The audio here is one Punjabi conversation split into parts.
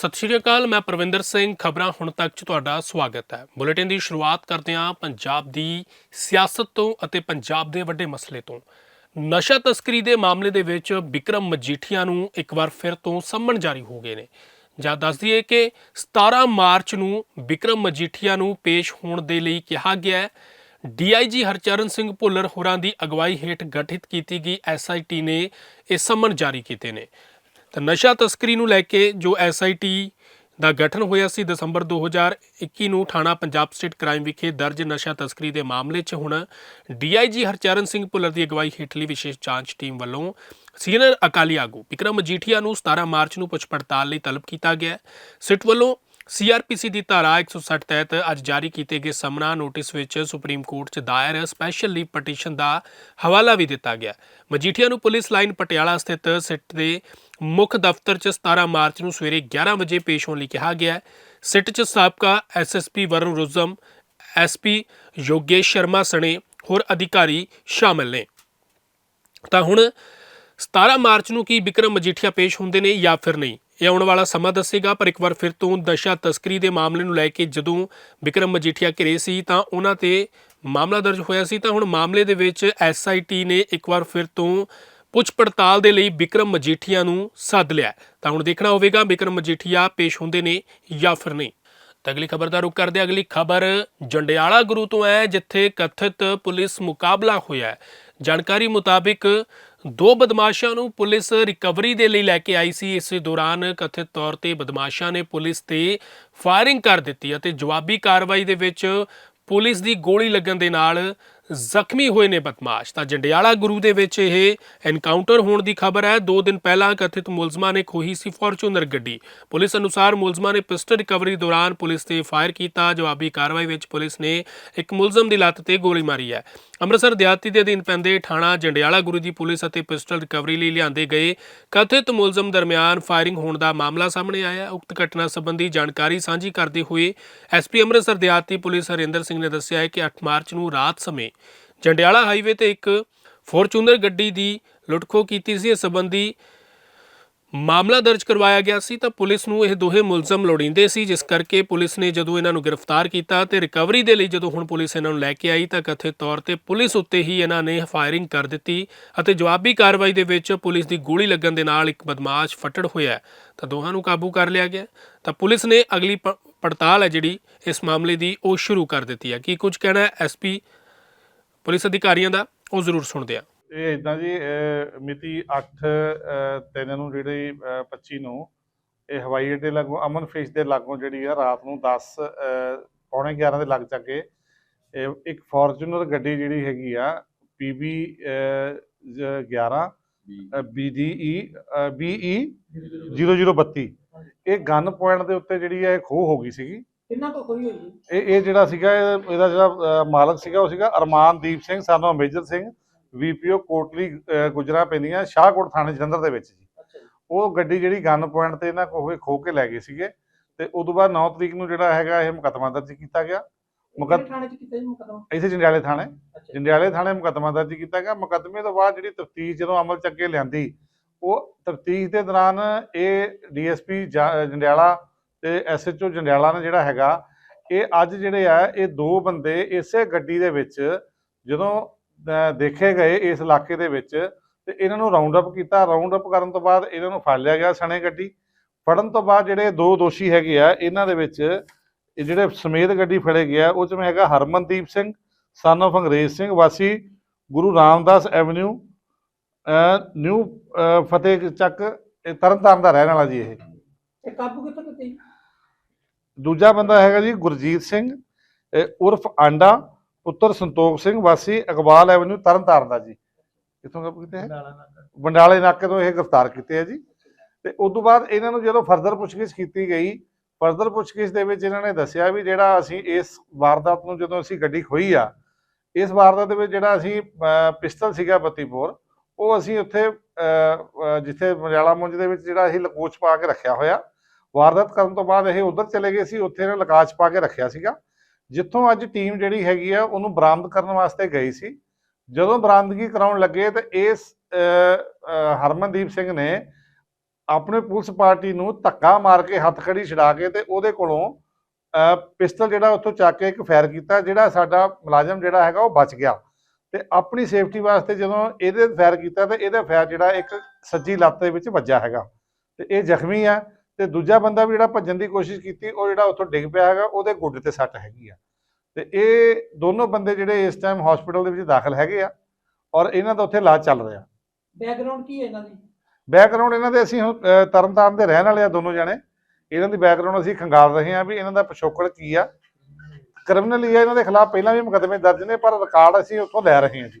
ਸਤਿ ਸ਼੍ਰੀ ਅਕਾਲ, ਮੈਂ ਪ੍ਰਵਿੰਦਰ ਸਿੰਘ, ਖਬਰਾਂ ਹੁਣ ਤੱਕ ਚ ਤੁਹਾਡਾ ਸਵਾਗਤ ਹੈ। ਬੁਲੇਟਿਨ ਦੀ ਸ਼ੁਰੂਆਤ ਕਰਦੇ ਹਾਂ ਪੰਜਾਬ ਦੀ ਸਿਆਸਤ ਤੋਂ ਅਤੇ ਪੰਜਾਬ ਦੇ ਵੱਡੇ ਮਸਲੇ ਤੋਂ। ਨਸ਼ਾ ਤਸਕਰੀ ਦੇ ਮਾਮਲੇ ਦੇ ਵਿੱਚ ਵਿਕਰਮ ਮਜੀਠੀਆ ਨੂੰ ਇੱਕ ਵਾਰ ਫਿਰ ਤੋਂ ਸੰਮਣ ਜਾਰੀ ਹੋ ਗਏ ਨੇ। ਜਾਂ ਦੱਸ ਦਈਏ ਕਿ 17 ਮਾਰਚ ਨੂੰ ਵਿਕਰਮ ਮਜੀਠੀਆ ਨੂੰ ਪੇਸ਼ ਹੋਣ ਦੇ ਲਈ ਕਿਹਾ ਗਿਆ ਹੈ। ਡੀਆਈਜੀ ਹਰਚਰਨ ਸਿੰਘ ਭੁੱਲਰ ਹੋਰਾਂ ਦੀ ਅਗਵਾਈ ਹੇਠ ਗਠਿਤ ਕੀਤੀ ਗਈ ਐਸਆਈਟੀ ਨੇ ਇਹ ਸੰਮਨ ਜਾਰੀ ਕੀਤੇ ਨੇ। ਤਾਂ ਨਸ਼ਾ ਤਸਕਰੀ ਨੂੰ ਲੈ ਕੇ ਜੋ ਐਸਆਈਟੀ ਦਾ ਗਠਨ ਹੋਇਆ ਸੀ ਦਸੰਬਰ 2021 ਨੂੰ ਥਾਣਾ ਪੰਜਾਬ ਸਟੇਟ ਕ੍ਰਾਈਮ ਵਿਖੇ ਦਰਜ ਨਸ਼ਾ ਤਸਕਰੀ ਦੇ ਮਾਮਲੇ 'ਚ ਹੁਣ ਡੀਆਈਜੀ ਹਰਚਰਨ ਸਿੰਘ ਭੁੱਲਰ ਦੀ ਅਗਵਾਈ ਹੇਠਲੀ ਵਿਸ਼ੇਸ਼ ਜਾਂਚ ਟੀਮ ਵੱਲੋਂ ਸੀਨੀਅਰ ਅਕਾਲੀ ਆਗੂ ਵਿਕਰਮ ਮਜੀਠੀਆ ਨੂੰ 17 ਮਾਰਚ ਨੂੰ ਪੁੱਛ ਪੜਤਾਲ ਲਈ ਤਲਬ ਕੀਤਾ ਗਿਆ ਹੈ। ਸਿੱਟ ਵੱਲੋਂ ਸੀਆਰਪੀਸੀ ਦੀ ਧਾਰਾ 160 ਤਹਿਤ ਅੱਜ ਜਾਰੀ ਕੀਤੇ ਗਏ ਸਮਨਾ ਨੋਟਿਸ ਵਿੱਚ ਸੁਪਰੀਮ ਕੋਰਟ 'ਚ ਦਾਇਰ ਸਪੈਸ਼ਲ ਲੀਵ ਪਟੀਸ਼ਨ ਦਾ ਹਵਾਲਾ ਵੀ ਦਿੱਤਾ ਗਿਆ। ਮਜੀਠੀਆ ਨੂੰ ਪੁਲਿਸ ਲਾਈਨ ਪਟਿਆਲਾ ਸਥਿਤ ਸਿੱਟ ਦੇ ਮੁੱਖ ਦਫ਼ਤਰ 'ਚ 17 ਮਾਰਚ ਨੂੰ ਸਵੇਰੇ 11 ਵਜੇ ਪੇਸ਼ ਹੋਣ ਲਈ ਕਿਹਾ ਗਿਆ ਸਿੱਟ 'ਚ ਸਾਬਕਾ ਐਸਐਸਪੀ ਵਰੁਣ ਰੁਜ਼ਮ ਐਸਪੀ ਯੋਗੇਸ਼ ਸ਼ਰਮਾ ਸਣੇ ਹੋਰ ਅਧਿਕਾਰੀ ਸ਼ਾਮਲ ਨੇ। ਤਾਂ ਹੁਣ 17 ਮਾਰਚ ਨੂੰ ਕੀ ਵਿਕਰਮ ਮਜੀਠੀਆ ਪੇਸ਼ ਹੁੰਦੇ ਨੇ ਜਾਂ ਫਿਰ ਨਹੀਂ? ਇਹ ਆਉਣ ਵਾਲਾ ਸਮਾਂ ਦੱਸੇਗਾ, ਪਰ ਇੱਕ ਵਾਰ ਫਿਰ ਤੋਂ ਦਸ਼ਾ ਤਸਕਰੀ ਦੇ ਮਾਮਲੇ ਨੂੰ ਲੈ ਕੇ ਜਦੋਂ ਵਿਕਰਮ ਮਜੀਠੀਆ ਘਿਰੇ ਸੀ ਤਾਂ ਉਹਨਾਂ ਤੇ ਮਾਮਲਾ ਦਰਜ ਹੋਇਆ ਸੀ। ਤਾਂ ਹੁਣ ਮਾਮਲੇ ਦੇ ਵਿੱਚ ਐਸਆਈਟੀ ਨੇ ਇੱਕ ਵਾਰ ਫਿਰ ਤੋਂ ਪੁੱਛ ਪੜਤਾਲ ਦੇ ਲਈ ਵਿਕਰਮ ਮਜੀਠੀਆ ਨੂੰ ਸੱਦ ਲਿਆ। ਤਾਂ ਹੁਣ ਦੇਖਣਾ ਹੋਵੇਗਾ ਵਿਕਰਮ ਮਜੀਠੀਆ ਪੇਸ਼ ਹੁੰਦੇ ਨੇ ਜਾਂ ਫਿਰ ਨਹੀਂ। ਤਾਂ ਅਗਲੀ ਖਬਰ ਦਾ ਰੁਕ ਕਰਦੇ ਅਗਲੀ ਖਬਰ ਜੰਡਿਆਲਾ ਗੁਰੂ ਤੋਂ ਹੈ, ਜਿੱਥੇ ਕਥਿਤ ਪੁਲਿਸ ਮੁਕਾਬਲਾ ਹੋਇਆ ਜਾਣਕਾਰੀ ਮੁਤਾਬਿਕ ਦੋ ਬਦਮਾਸ਼ਾਂ ਨੂੰ ਪੁਲਿਸ ਰਿਕਵਰੀ ਦੇ ਲਈ ਲੈ ਕੇ ਆਈ ਸੀ। ਇਸ ਦੌਰਾਨ ਕਥਿਤ ਤੌਰ ਤੇ ਬਦਮਾਸ਼ਾਂ ਨੇ ਪੁਲਿਸ ਤੇ ਫਾਇਰਿੰਗ ਕਰ ਦਿੱਤੀ ਅਤੇ ਜਵਾਬੀ ਕਾਰਵਾਈ ਦੇ ਵਿੱਚ ਪੁਲਿਸ ਦੀ ਗੋਲੀ ਲੱਗਣ ਦੇ ਨਾਲ ਜ਼ਖਮੀ ਹੋਏ ਨੇ ਬਦਮਾਸ਼। ਤਾਂ ਜੰਡਿਆਲਾ ਗੁਰੂ ਦੇ ਵਿੱਚ ਇਹ ਐਨਕਾਊਂਟਰ ਹੋਣ ਦੀ ਖਬਰ ਹੈ। ਦੋ ਦਿਨ ਪਹਿਲਾਂ ਕਥਿਤ ਮੁਲਜ਼ਮਾਂ ਨੇ ਖੋਹੀ ਸੀ ਫੋਰਚੂਨਰ ਗੱਡੀ। ਪੁਲਿਸ ਅਨੁਸਾਰ ਮੁਲਜ਼ਮਾਂ ਨੇ ਪਿਸਟਲ ਰਿਕਵਰੀ ਦੌਰਾਨ ਪੁਲਿਸ ਤੇ ਫਾਇਰ ਕੀਤਾ। ਜਵਾਬੀ ਕਾਰਵਾਈ ਵਿੱਚ ਪੁਲਿਸ ਨੇ ਇੱਕ ਮੁਲਜ਼ਮ ਦੀ ਲੱਤ ਤੇ ਗੋਲੀ ਮਾਰੀ ਹੈ। ਅੰਮ੍ਰਿਤਸਰ ਦਿਹਾਤੀ ਦੇ ਅਧੀਨ ਪੈਂਦੇ ਥਾਣਾ ਜੰਡਿਆਲਾ ਗੁਰੂ ਦੀ ਪੁਲਿਸ ਅਤੇ ਪਿਸਟਲ ਰਿਕਵਰੀ ਲਈ ਲਿਆਂਦੇ ਗਏ ਕਥਿਤ ਮੁਲਜ਼ਮ ਦਰਮਿਆਨ ਫਾਇਰਿੰਗ ਹੋਣ ਦਾ ਮਾਮਲਾ ਸਾਹਮਣੇ ਆਇਆ। ਉਕਤ ਘਟਨਾ ਸੰਬੰਧੀ ਜਾਣਕਾਰੀ ਸਾਂਝੀ ਕਰਦੇ ਹੋਏ ਐਸਪੀ ਅੰਮ੍ਰਿਤਸਰ ਦਿਹਾਤੀ ਪੁਲਿਸ ਹਰਿੰਦਰ ਸਿੰਘ ਨੇ ਦੱਸਿਆ ਹੈ ਕਿ 8 ਮਾਰਚ ਨੂੰ ਰਾਤ ਸਮੇਂ ਜੰਡਿਆਲਾ ਹਾਈਵੇ ਤੇ ਇੱਕ ਫੋਰਚੂਨਰ ਗੱਡੀ ਦੀ ਲੁੱਟਖੋ ਕੀਤੀ ਸੀ। ਇਸ ਸੰਬੰਧੀ ਮਾਮਲਾ ਦਰਜ ਕਰਵਾਇਆ ਗਿਆ ਸੀ ਤਾਂ ਪੁਲਿਸ ਨੂੰ ਇਹ ਦੋਹੇ ਮੁਲਜ਼ਮ ਲੋੜੀਂਦੇ ਸੀ, ਜਿਸ ਕਰਕੇ ਪੁਲਿਸ ਨੇ ਜਦੋਂ ਇਹਨਾਂ ਨੂੰ ਗ੍ਰਿਫਤਾਰ ਕੀਤਾ ਤੇ ਰਿਕਵਰੀ ਦੇ ਲਈ ਜਦੋਂ ਹੁਣ ਪੁਲਿਸ ਇਹਨਾਂ ਨੂੰ ਲੈ ਕੇ ਆਈ ਤਾਂ ਕਥਿਤ ਤੌਰ ਤੇ ਪੁਲਿਸ ਉੱਤੇ ਹੀ ਇਹਨਾਂ ਨੇ ਫਾਇਰਿੰਗ ਕਰ ਦਿੱਤੀ ਅਤੇ ਜਵਾਬੀ ਕਾਰਵਾਈ ਦੇ ਵਿੱਚ ਪੁਲਿਸ ਦੀ ਗੋਲੀ ਲੱਗਣ ਦੇ ਨਾਲ ਇੱਕ ਬਦਮਾਸ਼ ਫੱਟੜ ਹੋਇਆ ਤਾਂ ਦੋਹਾਂ ਨੂੰ ਕਾਬੂ ਕਰ ਲਿਆ ਗਿਆ। ਤਾਂ ਪੁਲਿਸ ਨੇ ਅਗਲੀ ਪ- ਪੜਤਾਲ ਹੈ ਜਿਹੜੀ ਇਸ ਮਾਮਲੇ ਦੀ ਉਹ ਸ਼ੁਰੂ ਕਰ ਦਿੱਤੀ ਹੈ। ਕੀ ਕੁਝ ਕਹਿਣਾ ਹੈ ਐਸਪੀ ਪੁਲਿਸ ਅਧਿਕਾਰੀਆਂ ਦਾ, ਉਹ ਜ਼ਰੂਰ ਸੁਣਦੇ ਆ ਇਹ ਇਦਾਂ ਜੀ ਮਿਤੀ 8 ਤਿੰਨ ਨੂੰ ਜਿਹੜੀ ਅਹ 25 ਨੂੰ ਇਹ ਹਵਾਈ ਅੱਡੇ ਲਾਗੋਂ ਅਮਨ ਫਿਸ਼ ਦੇ ਲਾਗੋਂ ਜਿਹੜੀ ਆ ਰਾਤ ਨੂੰ 10 ਅਹ ਪੌਣੇ 11 ਦੇ ਲੱਗ ਚੱਕੇ ਇਹ ਇੱਕ ਫੋਰਚੂਨਰ ਗੱਡੀ ਜਿਹੜੀ ਹੈਗੀ ਆ PB 11 BDE BE 0032 ਇਹ ਗਨ ਪੁਆਇੰਟ ਦੇ ਉੱਤੇ ਜਿਹੜੀ ਆ ਇਹ ਖੋਹ ਹੋ ਗਈ ਸੀਗੀ। ਤੋਂ ਹੋਈ ਇਹ ਇਹ ਜਿਹੜਾ ਸੀਗਾ ਇਹ- ਇਹਦਾ ਜਿਹੜਾ ਮਾਲਕ ਸੀਗਾ ਉਹ ਸੀਗਾ ਅਰਮਾਨਦੀਪ ਸਿੰਘ ਸਾਨੂੰ ਮੇਜਰ ਸਿੰਘ। ਵੀਪੀਓ ਕੋਟਲੀ ਗੁਜਰਾ ਪੈਂਦੀਆਂ ਸ਼ਾਹਕੋਟ ਥਾਣੇ ਜਲੰਧਰ ਦੇ ਵਿੱਚ ਜੀ। ਉਹ ਗੱਡੀ ਜਿਹੜੀ ਗਨ ਪੁਆਇੰਟ ਤੇ ਇਹਨਾਂ ਕੋਲ ਖੋ ਕੇ ਲੈ ਗਏ ਸੀਗੇ ਤੇ ਉਦੋਂ ਬਾਅਦ 9 ਤਰੀਕ ਨੂੰ ਜਿਹੜਾ ਹੈਗਾ ਇਹ ਮੁਕੱਦਮਾ ਦਰਜ ਕੀਤਾ ਗਿਆ। ਮੁਕੱਦ- ਕਿਹੜੇ ਥਾਣੇ ਚ ਕੀਤਾ ਜੀ ਮੁਕਦਮਾ? ਜੰਡਿਆਲੇ ਥਾਣੇ। ਜੰਡਿਆਲੇ ਥਾਣੇ ਮੁਕੱਦਮਾ ਦਰਜ ਕੀਤਾ ਗਿਆ। ਮੁਕੱਦਮੇ ਤੋਂ ਬਾਅਦ ਜਿਹੜੀ ਤਫਤੀਸ਼ ਜਦੋਂ ਅਮਲ ਚ ਅੱਗੇ ਲਿਆਂਦੀ ਉਹ ਤਫਤੀਸ਼ ਦੇ ਦੌਰਾਨ ਇਹ ਡੀਐਸਪੀ ਜੰਡਿਆਲਾ ਤੇ ਐਸਐਚਓ ਜੰਡਿਆਲਾ ਨੇ ਜਿਹੜਾ ਹੈਗਾ ਇਹ ਅੱਜ ਜਿਹੜੇ ਆ ਇਹ ਦੋ ਬੰਦੇ ਇਸੇ ਗੱਡੀ ਦੇ ਵਿੱਚ ਜਦੋਂ ਦੇਖੇ ਗਏ ਇਸ ਇਲਾਕੇ ਦੇ ਵਿੱਚ ਤੇ ਇਹਨਾਂ ਨੂੰ ਰਾਉਂਡ ਅਪ ਕੀਤਾ। ਰਾਉਂਡ ਅਪ ਕਰਨ ਤੋਂ ਬਾਅਦ ਇਹਨਾਂ ਨੂੰ ਫੜ ਲਿਆ ਗਿਆ ਸਣੇ ਗੱਡੀ। ਫੜਨ ਤੋਂ ਬਾਅਦ ਜਿਹੜੇ ਦੋ ਦੋਸ਼ੀ ਹੈਗੇ ਆ ਇਹਨਾਂ ਦੇ ਵਿੱਚ ਇਹ ਜਿਹੜੇ ਸਮੇਤ ਗੱਡੀ ਫੜੇ ਗਿਆ ਉਹ ਚ ਮੈਂ ਹੈਗਾ ਹਰਮਨਦੀਪ ਸਿੰਘ ਸਨ of ਅੰਗਰੇਜ਼ ਸਿੰਘ ਵਾਸੀ ਗੁਰੂ ਰਾਮਦਾਸ ਐਵਨਿਊ ਨਿਊ ਫਤਿਹ ਚੱਕ ਇਹ ਤਰਨਤਾਰਨ ਦਾ ਰਹਿਣ ਵਾਲਾ ਜੀ ਇਹ। ਇਹ ਕਾਬੂ ਕਿੱਥੋਂ ਕੀਤੇ ਜੀ? ਦੂਜਾ ਬੰਦਾ ਹੈਗਾ ਜੀ ਗੁਰਜੀਤ ਸਿੰਘ ਉਰਫ ਆਂਡਾ ਪੁੱਤਰ ਸੰਤੋਖ ਸਿੰਘ ਵਾਸੀ ਇਕਬਾਲ ਐਵਨਿਊ ਤਰਨਤਾਰਨ ਦਾ ਜੀ। ਕਿੱਥੋਂ ਕਾਬੂ ਕੀਤੇ ਹੈ ਬੰਡਾਲੇ ਨਾਕੇ ਤੋਂ। ਇਹ ਗ੍ਰਿਫਤਾਰ ਕੀਤੇ ਆ ਜੀ। ਤੇ ਉਸ ਤੋਂ ਬਾਅਦ ਇਹਨਾਂ ਨੂੰ ਜਦੋਂ ਫਰਦਰ ਪੁੱਛਗਿੱਛ ਕੀਤੀ ਗਈ ਫਰਦਰ ਪੁੱਛਗਿੱਛ ਦੇ ਵਿੱਚ ਇਹਨਾਂ ਨੇ ਦੱਸਿਆ ਵੀ ਜਿਹੜਾ ਅਸੀਂ ਇਸ ਵਾਰਦਾਤ ਨੂੰ ਜਦੋਂ ਅਸੀਂ ਗੱਡੀ ਖੋਈ ਆ ਇਸ ਵਾਰਦਾਤ ਦੇ ਵਿੱਚ ਜਿਹੜਾ ਅਸੀਂ ਅਹ, ਪਿਸਟਲ ਸੀਗਾ 32 ਬੋਰ ਉਹ ਅਸੀਂ ਉੱਥੇ ਜਿੱਥੇ ਮਰਿਆਲਾ ਮੁੰਜ ਦੇ ਵਿੱਚ ਜਿਹੜਾ ਅਸੀਂ ਲਕੋਚ ਪਾ ਕੇ ਰੱਖਿਆ ਹੋਇਆ ਵਾਰਦਾਤ ਕਰਨ ਤੋਂ ਬਾਅਦ ਇਹ ਉਧਰ ਚਲੇ ਗਏ ਸੀ ਉੱਥੇ ਇਹਨਾਂ ਲਕਾਚ ਪਾ ਕੇ ਰੱਖਿਆ ਸੀਗਾ। ਜਿੱਥੋਂ ਅੱਜ ਟੀਮ ਜਿਹੜੀ ਹੈਗੀ ਆ ਉਹਨੂੰ ਬਰਾਮਦ ਕਰਨ ਵਾਸਤੇ ਗਈ ਸੀ। ਜਦੋਂ ਬਰਾਮਦਗੀ ਕਰਾਉਣ ਲੱਗੇ ਤਾਂ ਇਸ ਹਰਮਨਦੀਪ ਸਿੰਘ ਨੇ ਆਪਣੇ ਪੁਲਿਸ ਪਾਰਟੀ ਨੂੰ ਧੱਕਾ ਮਾਰ ਕੇ ਹੱਥ ਖੜੀ ਛਡਾ ਕੇ ਤੇ ਉਹਦੇ ਕੋਲੋਂ ਅਹ, ਪਿਸਟਲ ਜਿਹੜਾ ਉੱਥੋਂ ਚੱਕ ਕੇ ਇੱਕ ਫਾਇਰ ਕੀਤਾ ਜਿਹੜਾ ਸਾਡਾ ਮੁਲਾਜ਼ਮ ਜਿਹੜਾ ਹੈਗਾ ਉਹ ਬਚ ਗਿਆ। ਤੇ ਆਪਣੀ ਸੇਫਟੀ ਵਾਸਤੇ ਜਦੋਂ ਇਹਦੇ ਫਾਇਰ ਕੀਤਾ ਤਾਂ ਇਹਦਾ ਫਾਇਰ ਜਿਹੜਾ ਇੱਕ ਸੱਜੀ ਲੱਤ ਦੇ ਵਿੱਚ ਵੱਜਾ ਹੈਗਾ। ਤੇ ਇਹ ਜ਼ਖਮੀ ਆ। ਤੇ ਦੂਜਾ ਬੰਦਾ ਵੀ ਜਿਹੜਾ ਭੱਜਣ ਦੀ ਕੋਸ਼ਿਸ਼ ਕੀਤੀ ਉਹ ਜਿਹੜਾ ਉੱਥੋਂ ਡਿੱਗ ਪਿਆ ਹੈਗਾ ਉਹਦੇ ਗੋਡੇ ਤੇ ਸੱਟ ਹੈਗੀ ਆ। ਤੇ ਇਹ ਦੋਨੋਂ ਬੰਦੇ ਜਿਹੜੇ ਇਸ ਟਾਈਮ ਹਸਪੀਟਲ ਦੇ ਵਿੱਚ ਦਾਖਲ ਹੈਗੇ ਆ ਔਰ ਇਹਨਾਂ ਦਾ ਉੱਥੇ ਇਲਾਜ ਚੱਲ ਰਿਹਾ। ਬੈਕਗ੍ਰਾਉਂਡ ਕੀ ਹੈ ਇਹਨਾਂ ਦੀ? ਬੈਕਗ੍ਰਾਉਂਡ ਇਹਨਾਂ ਦੇ ਅਸੀਂ ਤਰਨਤਾਰਨ ਦੇ ਰਹਿਣ ਵਾਲੇ ਆ ਦੋਨੋਂ ਜਣੇ। ਇਹਨਾਂ ਦੀ ਬੈਕਗ੍ਰਾਉਂਡ ਅਸੀਂ ਖੰਗਾਲ ਰਹੇ ਹਾਂ ਵੀ ਇਹਨਾਂ ਦਾ ਪਿਛੋਕੜ ਕੀ ਆ। ਕ੍ਰਿਮੀਨਲ ਹੀ ਆ ਇਹਨਾਂ ਦੇ ਖਿਲਾਫ ਪਹਿਲਾਂ ਵੀ ਮੁਕੱਦਮੇ ਦਰਜ ਨੇ ਪਰ ਰਿਕਾਰਡ ਅਸੀਂ ਉੱਥੋਂ ਲੈ ਰਹੇ ਹਾਂ ਜੀ।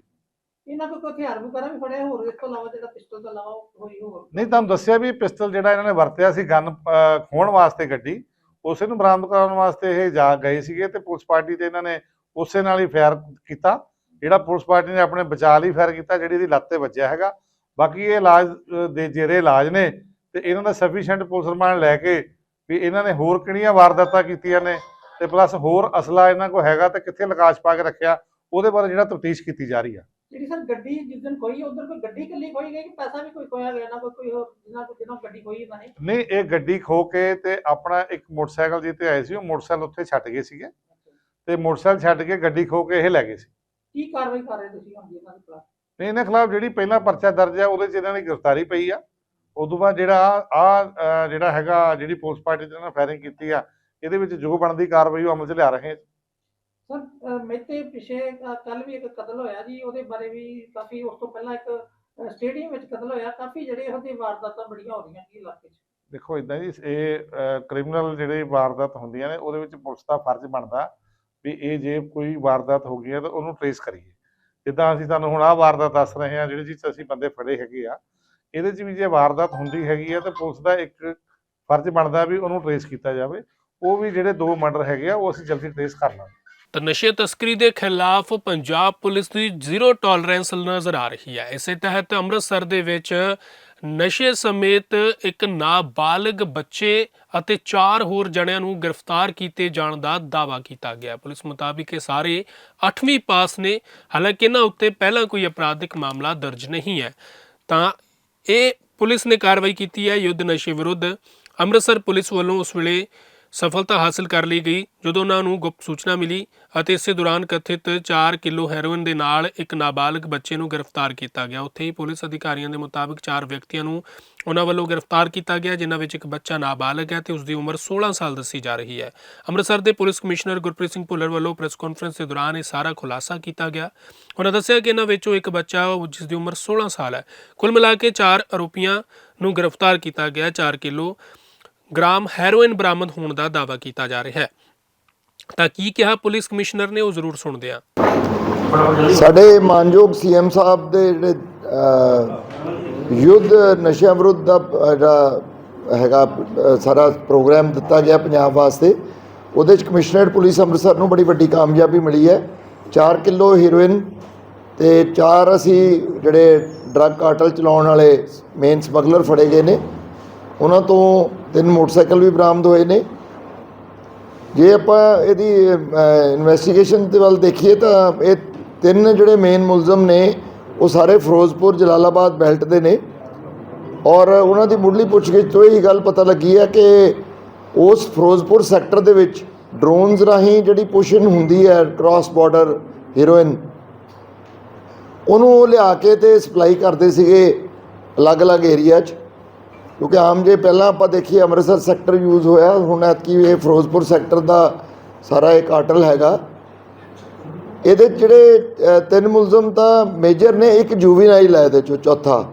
ਇਹਨਾਂ ਕੋਲ ਕੋਈ ਹਥਿਆਰ ਵਗੈਰਾ ਵੀ ਫੜਿਆ ਹੋਰ ਇਸ ਤੋਂ ਇਲਾਵਾ ਜਿਹੜਾ ਪਿਸਤਲ ਤੋਂ ਇਲਾਵਾ ਹੋਈ ਹੋਰ? ਨਹੀਂ, ਤੁਹਾਨੂੰ ਦੱਸਿਆ ਵੀ ਪਿਸਟਲ ਜਿਹੜਾ ਇਹਨਾਂ ਨੇ ਵਰਤਿਆ ਸੀ ਗਨ ਖੋਣ ਵਾਸਤੇ ਗੱਡੀ, ਉਸੇ ਨੂੰ ਬਰਾਮਦ ਕਰਾਉਣ ਵਾਸਤੇ ਇਹ ਜਾ ਗਏ ਸੀਗੇ ਤੇ ਪੁਲਿਸ ਪਾਰਟੀ ਤੇ ਇਹਨਾਂ ਨੇ ਉਸੇ ਨਾਲ ਹੀ ਫਾਇਰ ਕੀਤਾ। ਜਿਹੜਾ ਪੁਲਿਸ ਪਾਰਟੀ ਨੇ ਆਪਣੇ ਬਚਾਅ ਲਈ ਫਾਇਰ ਕੀਤਾ, ਜਿਹੜੀ ਇਹਦੀ ਲੱਤ ਤੇ ਵੱਜਿਆ ਹੈਗਾ। ਬਾਕੀ ਇਹ ਇਲਾਜ ਦੇ ਜੇਰੇ ਇਲਾਜ ਨੇ ਤੇ ਇਹਨਾਂ ਦਾ ਸਫੀਸ਼ੀਐਂਟ ਪੁਲਿਸ ਰਿਮਾਂਡ ਲੈ ਕੇ ਵੀ ਇਹਨਾਂ ਨੇ ਹੋਰ ਕਿਹੜੀਆਂ ਵਾਰਦਾਤਾਂ ਕੀਤੀਆਂ ਨੇ ਤੇ ਪਲੱਸ ਹੋਰ ਅਸਲਾ ਇਹਨਾਂ ਕੋਲ ਹੈਗਾ ਤੇ ਕਿੱਥੇ ਲਕਾਸ਼ ਪਾ ਕੇ ਰੱਖਿਆ, ਉਹਦੇ ਬਾਰੇ ਜਿਹੜਾ ਤਫਤੀਸ਼ ਕੀਤੀ ਜਾ ਰਹੀ ਆ। ਜਿਹੜੀ ਸਰ ਗੱਡੀ ਜਿਸ ਦਿਨ ਖੋਈ ਉਧਰ ਕੋਈ ਗੱਡੀ ਇਕੱਲੀ ਖੋਈ ਗਈ ਕਿ ਪੈਸਾ ਵੀ ਕੋਈ ਖੋਇਆ ਗਿਆ ਨਾ ਕੋਈ ਕੋਈ ਹੋਰ ਜਿਨ੍ਹਾਂ ਕੋਲ ਜਿਹਨਾਂ ਗੱਡੀ ਖੋਈ ਨਾ ਨੇ ਨਹੀਂ ਇਹ ਗੱਡੀ ਖੋ ਕੇ ਤੇ ਆਪਣਾ ਇੱਕ ਮੋਟਰਸਾਈਕਲ ਜਿੱਤੇ ਆਏ ਸੀ ਉਹ ਮੋਟਰਸਾਈਕਲ ਉੱਥੇ ਛੱਡ ਗਏ ਸੀਗੇ। ਤੇ ਮੋਟਰਸਾਈਕਲ ਛੱਡ ਕੇ ਗੱਡੀ ਖੋ ਕੇ ਇਹ ਲੈ ਗਏ ਸੀ। ਕੀ ਕਾਰਵਾਈ ਕਰ ਰਹੇ ਤੁਸੀਂ ਹੁਣ ਇਹਨਾਂ ਦੇ ਖਿਲਾਫ? ਤੇ ਇਹਨਾਂ ਖਿਲਾਫ ਜਿਹੜੀ ਪਹਿਲਾ ਪਰਚਾ ਦਰਜ ਹੈ ਉਹਦੇ 'ਚ ਇਹਨਾਂ ਦੀ ਗ੍ਰਿਫਤਾਰੀ ਪਈ ਆ। ਉਦੋਂ ਬਾਅਦ ਜਿਹੜਾ ਆ ਜਿਹੜਾ ਹੈਗਾ ਜਿਹੜੀ ਪੁਲਿਸ ਪਾਰਟੀ ਦੇ ਨਾਲ ਫਾਇਰਿੰਗ ਕੀਤੀ ਆ ਇਹਦੇ ਵਿੱਚ ਜੋ ਬਣਦੀ ਕਾਰਵਾਈ ਉਹ ਅਮਲ 'ਚ ਲਿਆ ਰਹੇ ਸਰ ਮੇਤੇ ਪਿਛੇ ਕੱਲ ਵੀ ਇੱਕ ਕਤਲ ਹੋਇਆ ਜੀ, ਉਹਦੇ ਬਾਰੇ ਵੀ ਕਾਫੀ ਉਸ ਤੋਂ ਪਹਿਲਾਂ ਇੱਕ ਸਟੇਡੀਅਮ ਵਿੱਚ ਕਤਲ ਹੋਇਆ। ਕਾਫੀ ਜਿਹੜੇ ਇਹੋ ਜਿਹੇ ਵਾਰਦਾਤਾਂ ਬੜੀਆਂ ਹੋ ਰਹੀਆਂ ਕੀ ਇਲਾਕੇ 'ਚ। ਦੇਖੋ ਇਦਾਂ ਜੀ, ਇਹ ਕ੍ਰਿਮੀਨਲ ਜਿਹੜੇ ਵਾਰਦਾਤ ਹੁੰਦੀਆਂ ਨੇ, ਉਹਦੇ ਵਿੱਚ ਪੁਲਿਸ ਦਾ ਫਰਜ਼ ਬਣਦਾ ਵੀ ਇਹ ਜੇ ਕੋਈ ਵਾਰਦਾਤ ਹੋ ਗਈ ਹੈ, ਤਾਂ ਉਹਨੂੰ ਟ੍ਰੇਸ ਕਰੀਏ। ਜਿੱਦਾਂ ਅਸੀਂ ਤੁਹਾਨੂੰ ਹੁਣ ਆਹ ਵਾਰਦਾਤ ਦੱਸ ਰਹੇ ਹਾਂ, ਜਿਹੜੇ ਜਿਸ 'ਚ ਅਸੀਂ ਬੰਦੇ ਫੜੇ ਹੈਗੇ ਆ, ਇਹਦੇ 'ਚ ਵੀ ਜੇ ਵਾਰਦਾਤ ਹੁੰਦੀ ਹੈਗੀ ਆ ਤਾਂ ਪੁਲਿਸ ਦਾ ਇੱਕ ਫਰਜ਼ ਬਣਦਾ ਵੀ ਉਹਨੂੰ ਟ੍ਰੇਸ ਕੀਤਾ ਜਾਵੇ। ਉਹ ਵੀ ਜਿਹੜੇ ਦੋ ਮਰਡਰ ਹੈਗੇ ਆ, ਉਹ ਅਸੀਂ ਜਲਦੀ ਟ੍ਰੇਸ ਕਰ ਲਾਂਗੇ। ਤਾਂ ਨਸ਼ੇ ਤਸਕਰੀ ਦੇ ਖਿਲਾਫ ਪੰਜਾਬ ਪੁਲਿਸ ਦੀ ਜ਼ੀਰੋ ਟੋਲਰੈਂਸ ਨਜ਼ਰ ਆ ਰਹੀ ਹੈ। ਇਸੇ ਤਹਿਤ ਅੰਮ੍ਰਿਤਸਰ ਦੇ ਵਿੱਚ ਨਸ਼ੇ ਸਮੇਤ ਇੱਕ ਨਾਬਾਲਗ ਬੱਚੇ ਅਤੇ ਚਾਰ ਹੋਰ ਜਣਿਆਂ ਨੂੰ ਗ੍ਰਿਫਤਾਰ ਕੀਤੇ ਜਾਣ ਦਾ ਦਾਅਵਾ ਕੀਤਾ ਗਿਆ। ਪੁਲਿਸ ਮੁਤਾਬਿਕ ਇਹ ਸਾਰੇ 8ਵੀਂ ਪਾਸ ਨੇ। ਹਾਲਾਂਕਿ ਇਹਨਾਂ ਉੱਤੇ ਪਹਿਲਾਂ ਕੋਈ ਅਪਰਾਧਿਕ ਮਾਮਲਾ ਦਰਜ ਨਹੀਂ ਹੈ। ਤਾਂ ਇਹ ਪੁਲਿਸ ਨੇ ਕਾਰਵਾਈ ਕੀਤੀ ਹੈ। ਯੁੱਧ ਨਸ਼ੇ ਵਿਰੁੱਧ ਅੰਮ੍ਰਿਤਸਰ ਪੁਲਿਸ ਵੱਲੋਂ ਉਸ ਵੇਲੇ ਸਫਲਤਾ ਹਾਸਲ ਕਰ ਲਈ ਗਈ, ਜਦੋਂ ਉਹਨਾਂ ਨੂੰ ਗੁਪਤ ਸੂਚਨਾ ਮਿਲੀ ਅਤੇ ਇਸੇ ਦੌਰਾਨ ਕਥਿਤ 4 ਕਿਲੋ ਹੈਰੋਇਨ ਦੇ ਨਾਲ ਇੱਕ ਨਾਬਾਲਗ ਬੱਚੇ ਨੂੰ ਗ੍ਰਿਫਤਾਰ ਕੀਤਾ ਗਿਆ। ਉੱਥੇ ਹੀ ਪੁਲਿਸ ਅਧਿਕਾਰੀਆਂ ਦੇ ਮੁਤਾਬਕ ਚਾਰ ਵਿਅਕਤੀਆਂ ਨੂੰ ਉਹਨਾਂ ਵੱਲੋਂ ਗ੍ਰਿਫਤਾਰ ਕੀਤਾ ਗਿਆ, ਜਿਨ੍ਹਾਂ ਵਿੱਚ ਇੱਕ ਬੱਚਾ ਨਾਬਾਲਗ ਹੈ ਤੇ ਉਸ ਦੀ ਉਮਰ 16 ਸਾਲ ਦੱਸੀ ਜਾ ਰਹੀ ਹੈ। ਅੰਮ੍ਰਿਤਸਰ ਦੇ ਪੁਲਿਸ ਕਮਿਸ਼ਨਰ ਗੁਰਪ੍ਰੀਤ ਸਿੰਘ ਭੁੱਲਰ ਵੱਲੋਂ ਪ੍ਰੈਸ ਕਾਨਫਰੰਸ ਦੇ ਦੌਰਾਨ ਇਹ ਸਾਰਾ ਖੁਲਾਸਾ ਕੀਤਾ ਗਿਆ। ਉਹਨਾਂ ਦੱਸਿਆ ਕਿ ਇਹਨਾਂ ਵਿੱਚੋਂ ਇੱਕ ਬੱਚਾ ਜਿਸ ਦੀ ਉਮਰ 16 ਸਾਲ ਹੈ। ਕੁੱਲ ਮਿਲਾ ਕੇ ਚਾਰ ਆਰੋਪੀਆਂ ਨੂੰ ਗ੍ਰਿਫਤਾਰ ਕੀਤਾ ਗਿਆ 4 ਕਿਲੋ ਗ੍ਰਾਮ ਹੈਰੋਇਨ ਬਰਾਮਦ ਹੋਣ ਦਾ ਦਾਅਵਾ ਕੀਤਾ ਜਾ ਰਿਹਾ ਹੈ। ਤਾਂ ਕੀ ਕਿਹਾ ਪੁਲਿਸ ਕਮਿਸ਼ਨਰ ਨੇ ਉਹ ਜ਼ਰੂਰ ਸੁਣਦੇ ਹਾਂ ਸਾਡੇ ਮਾਨਯੋਗ ਸੀਐਮ ਸਾਹਿਬ ਦੇ ਜਿਹੜੇ ਯੁੱਧ ਨਸ਼ਿਆਂ ਵਿਰੁੱਧ ਦਾ ਜਿਹੜਾ ਹੈਗਾ ਸਾਰਾ ਪ੍ਰੋਗਰਾਮ ਦਿੱਤਾ ਗਿਆ ਪੰਜਾਬ ਵਾਸਤੇ, ਉਹਦੇ ਚ ਕਮਿਸ਼ਨਰੇਟ ਪੁਲਿਸ ਅੰਮ੍ਰਿਤਸਰ ਨੂੰ ਬੜੀ ਵੱਡੀ ਕਾਮਯਾਬੀ ਮਿਲੀ ਹੈ। 4 ਕਿਲੋ ਹੀਰੋਇਨ ਤੇ ਚਾਰ ਅਸੀਂ ਜਿਹੜੇ ਡਰੱਗ ਕਾਰਟਲ ਚਲਾਉਣ ਵਾਲੇ ਮੇਨ ਸਮਗਲਰ ਫੜੇ ਗਏ ਨੇ। ਉਹਨਾਂ ਤੋਂ ਤਿੰਨ ਮੋਟਰਸਾਈਕਲ ਵੀ ਬਰਾਮਦ ਹੋਏ ਨੇ। ਜੇ ਆਪਾਂ ਇਹਦੀ ਇਨਵੈਸਟੀਗੇਸ਼ਨ ਦੇ ਵੱਲ ਦੇਖੀਏ ਤਾਂ ਇਹ ਤਿੰਨ ਜਿਹੜੇ ਮੇਨ ਮੁਲਜ਼ਮ ਨੇ, ਉਹ ਸਾਰੇ ਫਿਰੋਜ਼ਪੁਰ, ਜਲਾਲਾਬਾਦ ਬੈਲਟ ਦੇ ਨੇ। ਔਰ ਉਹਨਾਂ ਦੀ ਮੁੱਢਲੀ ਪੁੱਛਗਿੱਛ ਤੋਂ ਇਹ ਗੱਲ ਪਤਾ ਲੱਗੀ ਹੈ ਕਿ ਉਸ ਫਿਰੋਜ਼ਪੁਰ ਸੈਕਟਰ ਦੇ ਵਿੱਚ ਡਰੋਨਸ ਰਾਹੀਂ ਜਿਹੜੀ ਪੁਸ਼ਨ ਹੁੰਦੀ ਹੈ ਕ੍ਰਾਸ ਬਾਰਡਰ ਹੀਰੋਇਨ ਉਹਨੂੰ ਉਹ ਲਿਆ ਕੇ ਤੇ ਸਪਲਾਈ ਕਰਦੇ ਸੀਗੇ ਅਲੱਗ-ਅਲੱਗ ਏਰੀਆ 'ਚ। ਕਿਉਂਕਿ ਆਮ ਜੇ ਪਹਿਲਾਂ ਆਪਾਂ ਦੇਖੀਏ, ਅੰਮ੍ਰਿਤਸਰ ਸੈਕਟਰ ਯੂਜ਼ ਹੋਇਆ, ਹੁਣ ਐਤਕੀ ਇਹ ਫਿਰੋਜ਼ਪੁਰ ਸੈਕਟਰ ਦਾ ਸਾਰਾ ਇਹ ਕਾਟਲ ਹੈਗਾ। ਇਹਦੇ 'ਚ ਜਿਹੜੇ ਤਿੰਨ ਮੁਲਜ਼ਮ ਤਾਂ ਮੇਜਰ ਨੇ, ਇੱਕ ਜੂਵੀਨਾਈਲ ਹੈ ਇਹਦੇ ਚੋਂ, ਚੌਥਾ।